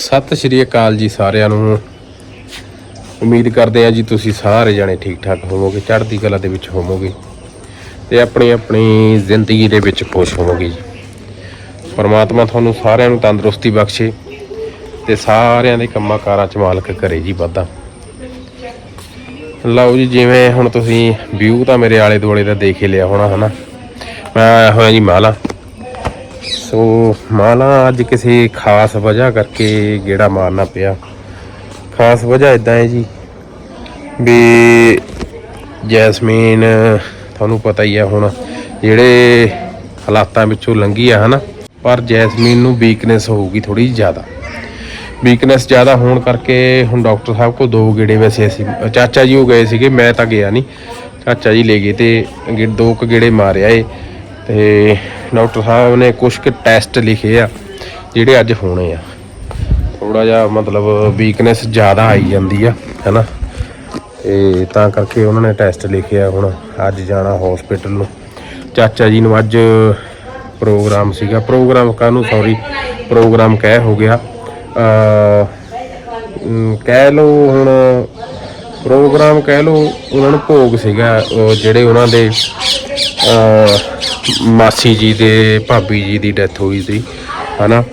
ਸਤਿ ਸ਼੍ਰੀ ਅਕਾਲ ਜੀ ਸਾਰਿਆਂ ਨੂੰ। ਉਮੀਦ ਕਰਦੇ ਹਾਂ ਜੀ ਤੁਸੀਂ ਸਾਰੇ ਜਾਣੇ ਠੀਕ ਠਾਕ ਹੋਵੋਗੇ, ਚੜ੍ਹਦੀ ਕਲਾ ਦੇ ਵਿੱਚ ਹੋਵੋਗੇ ਤੇ ਆਪਣੀ ਆਪਣੀ ਜ਼ਿੰਦਗੀ ਦੇ ਵਿੱਚ ਖੁਸ਼ ਹੋਵੋਗੇ ਜੀ। ਪਰਮਾਤਮਾ ਤੁਹਾਨੂੰ ਸਾਰਿਆਂ ਨੂੰ ਤੰਦਰੁਸਤੀ ਬਖਸ਼ੇ ਤੇ ਸਾਰਿਆਂ ਦੇ ਕੰਮਾਂ ਕਾਰਾਂ ਚ ਮਾਲਕ ਕਰੇ ਜੀ ਵਾਧਾ। ਲਓ ਜੀ, ਜਿਵੇਂ ਹੁਣ ਤੁਸੀਂ ਵਿਊ ਤਾਂ ਮੇਰੇ ਆਲੇ ਦੁਆਲੇ ਦਾ ਦੇਖ ਹੀ ਲਿਆ ਹੋਣਾ, ਹਨਾ? ਮੈਂ ਆਇਆ ਹੋਇਆ ਜੀ ਮਾਲਾ। ਸੋ ਮਾਲਾ ਅੱਜ ਕਿਸੇ ਖਾਸ ਵਜ੍ਹਾ ਕਰਕੇ ਗੇੜਾ ਮਾਰਨਾ ਪਿਆ। ਖਾਸ ਵਜ੍ਹਾ ਇਦਾਂ ਹੈ ਜੀ ਵੀ ਜੈਸਮੀਨ, ਤੁਹਾਨੂੰ ਪਤਾ ਹੀ ਆ ਹੁਣ ਜਿਹੜੇ ਹਾਲਾਤਾਂ ਵਿੱਚੋਂ ਲੰਘੀ ਆ ਹਨਾ, ਪਰ ਜੈਸਮੀਨ ਨੂੰ ਵੀਕਨੈਸ ਹੋਊਗੀ ਥੋੜੀ ਜ਼ਿਆਦਾ। ਵੀਕਨੈਸ ਜ਼ਿਆਦਾ ਹੋਣ ਕਰਕੇ ਹੁਣ ਡਾਕਟਰ ਸਾਹਿਬ ਕੋਲ ਦੋ ਗੇੜੇ ਵੈਸੇ ਅਸੀਂ, ਚਾਚਾ ਜੀ ਉਹ ਗਏ ਸੀਗੇ, ਮੈਂ ਤਾਂ ਗਿਆ ਨਹੀਂ। ਚਾਚਾ ਜੀ ਲੈ ਗਏ ਤੇ ਗੇ- ਦੋ ਕੁ ਗੇੜੇ ਮਾਰਿਆ ਏ ਤੇ ਡਾਕਟਰ ਸਾਹਿਬ ਨੇ ਕੁਝ ਕੁ ਟੈਸਟ ਲਿਖੇ ਆ, ਜਿਹੜੇ ਅੱਜ ਹੋਣੇ ਆ। ਥੋੜਾ ਜਿਹਾ ਮਤਲਬ ਵੀਕਨੈਸ ਜ਼ਿਆਦਾ ਆਈ ਜਾਂਦੀ ਆ, ਹੈਨਾ? ਤੇ ਤਾਂ ਕਰਕੇ ਉਹਨਾਂ ਨੇ ਟੈਸਟ ਲਿਖਿਆ ਹੁਣ, ਅੱਜ ਜਾਣਾ ਹਸਪੀਟਲ ਨੂੰ। ਚਾਚਾ ਜੀ ਨੂੰ ਅੱਜ ਪ੍ਰੋਗਰਾਮ ਸੀਗਾ। ਪ੍ਰੋਗਰਾਮ ਕਾਹਨੂੰ? ਸੌਰੀ ਪ੍ਰੋਗਰਾਮ ਕਹਿ ਹੋ ਗਿਆ। ਅ ਕਹਿ ਲਓ ਹੁਣ ਪ੍ਰੋਗਰਾਮ ਕਹਿ ਲਓ, ਉਹਨਾਂ ਨੂੰ ਭੋਗ ਸੀਗਾ ਜਿਹੜੇ ਉਹਨਾਂ ਦੇ ਮਾਸੀ ਜੀ ਦੇ ਭਾਬੀ ਜੀ ਦੀ ਡੈਥ ਹੋਈ ਸੀ, ਹਨਾ?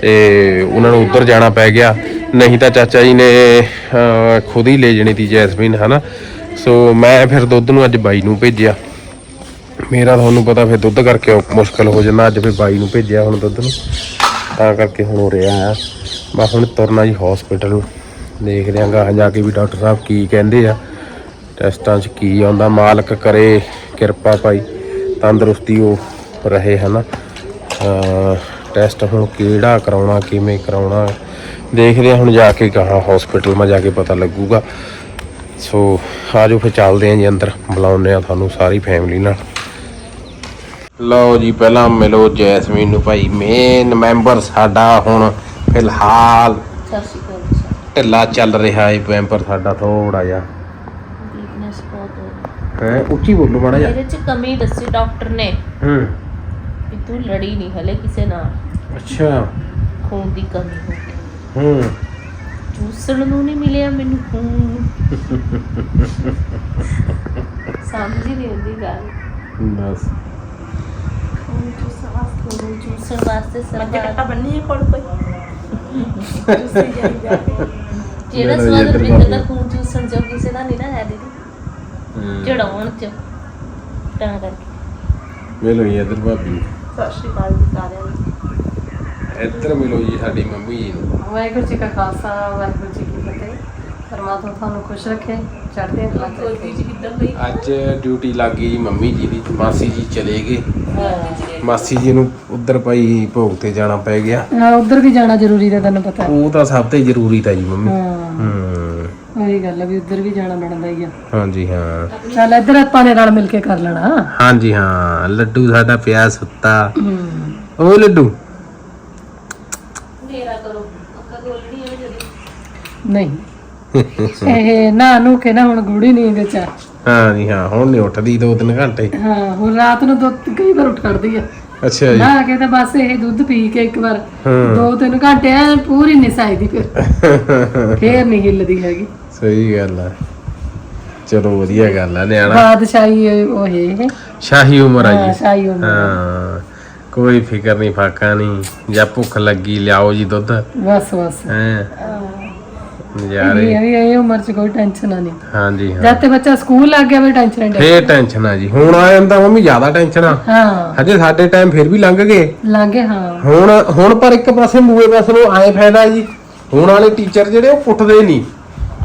ਤੇ ਉਹਨਾਂ ਨੂੰ ਉੱਧਰ ਜਾਣਾ ਪੈ ਗਿਆ। ਨਹੀਂ ਤਾਂ ਚਾਚਾ ਜੀ ਨੇ ਖੁਦ ਹੀ ਲੈ ਜਣੀ ਸੀ ਜੈਸਮੀਨ, ਹਨਾ? ਸੋ ਮੈਂ ਫਿਰ ਦੁੱਧ ਨੂੰ ਅੱਜ ਬਾਈ ਨੂੰ ਭੇਜਿਆ। ਮੇਰਾ ਤੁਹਾਨੂੰ ਪਤਾ ਫਿਰ ਦੁੱਧ ਕਰਕੇ ਔਖ- ਮੁਸ਼ਕਲ ਹੋ ਜਾਂਦਾ, ਅੱਜ ਫਿਰ ਬਾਈ ਨੂੰ ਭੇਜਿਆ ਹੁਣ ਦੁੱਧ ਨੂੰ। ਤਾਂ ਕਰਕੇ ਹੁਣ ਹੋ ਰਿਹਾ ਆ ਮੈਂ ਹੁਣ ਤੁਰਨਾ ਜੀ ਹਸਪੀਟਲ ਨੂੰ। ਦੇਖ ਰਿਆਂਗਾ ਜਾ ਕੇ ਵੀ ਡਾਕਟਰ ਸਾਹਿਬ ਕੀ ਕਹਿੰਦੇ ਆ। ਟੈਸਟਾਂ 'ਚ ਕੀ ਆਉਂਦਾ, ਮਾਲਕ ਕਰੇ, ਕਿਰਪਾ ਭਾਈ। ਤੰਦਰੁਸਤੀ ਉਹ ਰਹੇ ਹਨਾ? ਟੈਸਟ ਹੁਣ ਕਿਹੜਾ ਕਰਾਉਣਾ ਕਿਵੇਂ ਕਰਾਉਣਾ? ਦੇਖਦੇ ਹਾਂ ਹੁਣ ਜਾ ਕੇ ਕਹਾ ਹਸਪੀਟਲ ਮੈਂ ਜਾ ਕੇ ਪਤਾ ਲੱਗੂਗਾ। ਸੋ ਆਜੋ ਫਿਰ ਚੱਲਦੇ ਆਂ ਜੀ ਅੰਦਰ ਬੁਲਾਉਂਦੇ ਆ ਤੁਹਾਨੂੰ ਸਾਰੀ ਫੈਮਿਲੀ ਨਾਲ। ਲਓ ਜੀ ਪਹਿਲਾਂ ਮਿਲੋ ਜੈਸਮੀਨ ਨੂੰ ਭਾਈ ਮੇਨ ਮੈਂਬਰ ਸਾਡਾ ਹੁਣ ਫਿਲਹਾਲ ਢਿੱਲਾ ਚੱਲ ਰਿਹਾ ਹੈ ਮੈਂਬਰ ਸਾਡਾ ਥੋੜਾ ਜਿਹਾ। ਹੈ ਹੈ ਉੱਚੀ ਬੋਲੋ ਮਾੜਾ ਜਿਹਾ। ਮੇਰੇ ਚ ਕਮੀ ਦੱਸੀ ਡਾਕਟਰ ਨੇ। ਹੂੰ। ਵੀ ਤੂੰ ਲੜੀ ਨਹੀਂ ਹਲੇ ਕਿਸੇ ਨਾਲ। ਅੱਛਾ। ਖੂਨ ਦੀ ਕਮੀ ਹੋ ਗਈ। ਹੂੰ। ਚੂਸਣ ਨੂੰ ਨਹੀਂ ਮਿਲਿਆ ਮੈਨੂੰ ਖੂਨ। ਸਮਝ ਹੀ ਨਹੀਂ ਆਉਂਦੀ ਗੱਲ। ਬਸ। ਖੂਨ ਚੂਸਣ ਵਾਸਤੇ ਖੂਨ ਚੂਸਣ ਵਾਸਤੇ ਸਰਕਾਰ ਬੰਨੀ ਹੈ ਕੋਲ ਕੋਈ? ਤੁਸੀਂ ਜਾਈ ਜਾ ਜਿਹੜਾ ਸਵਾਦ ਬਿੰਦ ਦਾ। ਖੂਨ ਚੂਸਣ ਜੋ ਕਿਸੇ ਦਾ ਨਹੀਂ ਨਾ ਹੈ ਦੀਦੀ। ਚੜਾਉਣ ਚ। ਤਾਂ ਕਰਕੇ। ਮਿਲੋ ਜੀ ਇੱਧਰ ਭਾਬੀ ਨੂੰ। ਸਤਿ ਸ਼੍ਰੀ ਅਕਾਲ ਜੀ ਸਾਰਿਆਂ ਨੂੰ। ਇੱਧਰ ਮਿਲੋ ਜੀ ਸਾਡੀ ਮੰਮੀ ਜੀ ਨੂੰ। ਵਾਹਿਗੁਰੂ ਜੀ ਕਾ ਖਾਲਸਾ ਵਾਹਿਗੁਰੂ ਜੀ ਕੀ ਫਤਿਹ। ਪਰਮਾਤਮਾ ਤੁਹਾਨੂੰ ਖੁਸ਼ ਰੱਖੇ ਚੜ੍ਹਦੇ ਕਲਾ ਕੋਈ ਜੀ ਕਿੱਦਾਂ ਪਈ ਅੱਜ ਡਿਊਟੀ ਲੱਗ ਗਈ ਜੀ ਮੰਮੀ ਜੀ ਦੀ। ਮਾਸੀ ਜੀ ਚਲੇ ਗਏ। ਮਾਸੀ ਜੀ ਨੂੰ ਉਧਰ ਭਾਈ ਭੋਗ ਤੇ ਜਾਣਾ ਪੈ ਗਿਆ। ਹਾਂ ਉਧਰ ਵੀ ਜਾਣਾ ਜ਼ਰੂਰੀ ਹੈ ਤੈਨੂੰ ਪਤਾ। ਉਹ ਤਾਂ ਸਭ ਤੋਂ ਜ਼ਰੂਰੀ ਤਾਂ ਜੀ ਮੰਮੀ। ਹਾਂ। ਹੂੰ। ਉਹੀ ਗੱਲ ਆ ਵੀ ਉਧਰ ਵੀ ਜਾਣਾ ਬਣਦਾ ਹੀ ਆ। ਹਾਂਜੀ ਹਾਂ। ਚੱਲ ਇੱਧਰ ਆਪਾਂ ਨੇ ਨਾਲ ਮਿਲ ਕੇ ਕਰ ਲੈਣਾ। ਹਾਂਜੀ ਹਾਂ। ਲੱਡੂ ਸਾਡਾ ਪਿਆ ਸੁੱਤਾ। ਹੂੰ। ਉਹ ਲੱਡੂ। ਹੈ ਨਹੀਂ ਇਹ ਨਾ ਨੂੰ ਕੇ ਨਾ ਹੁਣ ਗੂੜੀ ਨੀਂਦ ਚ ਆ। ਹਾਂਜੀ ਹਾਂ। ਹੁਣ ਨਹੀਂ ਉੱਠਦੀ ਦੋ ਤਿੰਨ ਘੰਟੇ। ਹਾਂ ਹੁਣ ਰਾਤ ਨੂੰ ਦੋ ਕਈ ਵਾਰ ਉੱਠ ਖੜਦੀ ਆ। ਅੱਛਾ ਜੀ। ਨਾ ਕੇ ਤਾਂ ਬਸ ਇਹ ਦੁੱਧ ਪੀ ਕੇ ਇੱਕ ਵਾਰ। ਹਾਂ। ਦੋ ਤਿੰਨ ਘੰਟੇ ਐਨ ਪੂਰੀ ਨਿਸਾਈ ਦੀ ਫਿਰ। ਫੇਰ ਨਹੀਂ ਹਿੱਲਦੀ ਹੈਗੀ। ਸਹੀ ਗੱਲ ਆ। ਚਲੋ ਵਧੀਆ ਗੱਲ ਆ ਨਿਆਣਾ। ਬਾਦਸ਼ਾਹੀ ਉਹ ਇਹ। ਸ਼ਾਹੀ ਉਮਰ ਆ ਹਾਂ ਜੀ ਸ਼ਾਹੀ ਉਮਰ। ਹਾਂ ਕੋਈ ਫਿਕਰ ਨਹੀਂ ਫਾਕਾ ਨਹੀਂ। ਜਾਂ ਭੁੱਖ ਲੱਗੀ ਲਿਆਓ ਜੀ ਦੁੱਧ। ਬਸ ਬਸ। ਹੈ? ਇਹ ਨਜ਼ਾਰੇ। ਵੀ ਇਹ ਉਮਰ ਚ ਕੋਈ ਟੈਨਸ਼ਨ ਨਹੀਂ। ਹਾਂਜੀ ਹਾਂ। ਜਦ ਤੇ ਬੱਚਾ ਸਕੂਲ ਲੱਗ ਗਿਆ ਵੀ ਟੈਨਸ਼ਨ ਨਹੀਂ। ਫੇਰ ਟੈਨਸ਼ਨ ਆ ਜੀ। ਹੁਣ ਆ ਜਾਂਦਾ ਮੰਮੀ ਜ਼ਿਆਦਾ ਟੈਨਸ਼ਨ ਆ। ਹਾਂ। ਹਜੇ ਸਾਡੇ ਟਾਈਮ ਫਿਰ ਵੀ ਲੰਘ ਗਏ। ਲਾਂਗੇ ਹਾਂ। ਹੁਣ ਹੁਣ ਪਰ ਇੱਕ ਪਾਸੇ ਮੂਏ ਪਾਸੇ ਨੂੰ ਆਏ ਫਾਇਦਾ ਜੀ। ਹੁਣ ਵਾਲੇ ਟੀਚਰ ਜਿਹੜੇ ਉਹ ਪੁੱਟਦੇ ਨਹੀਂ।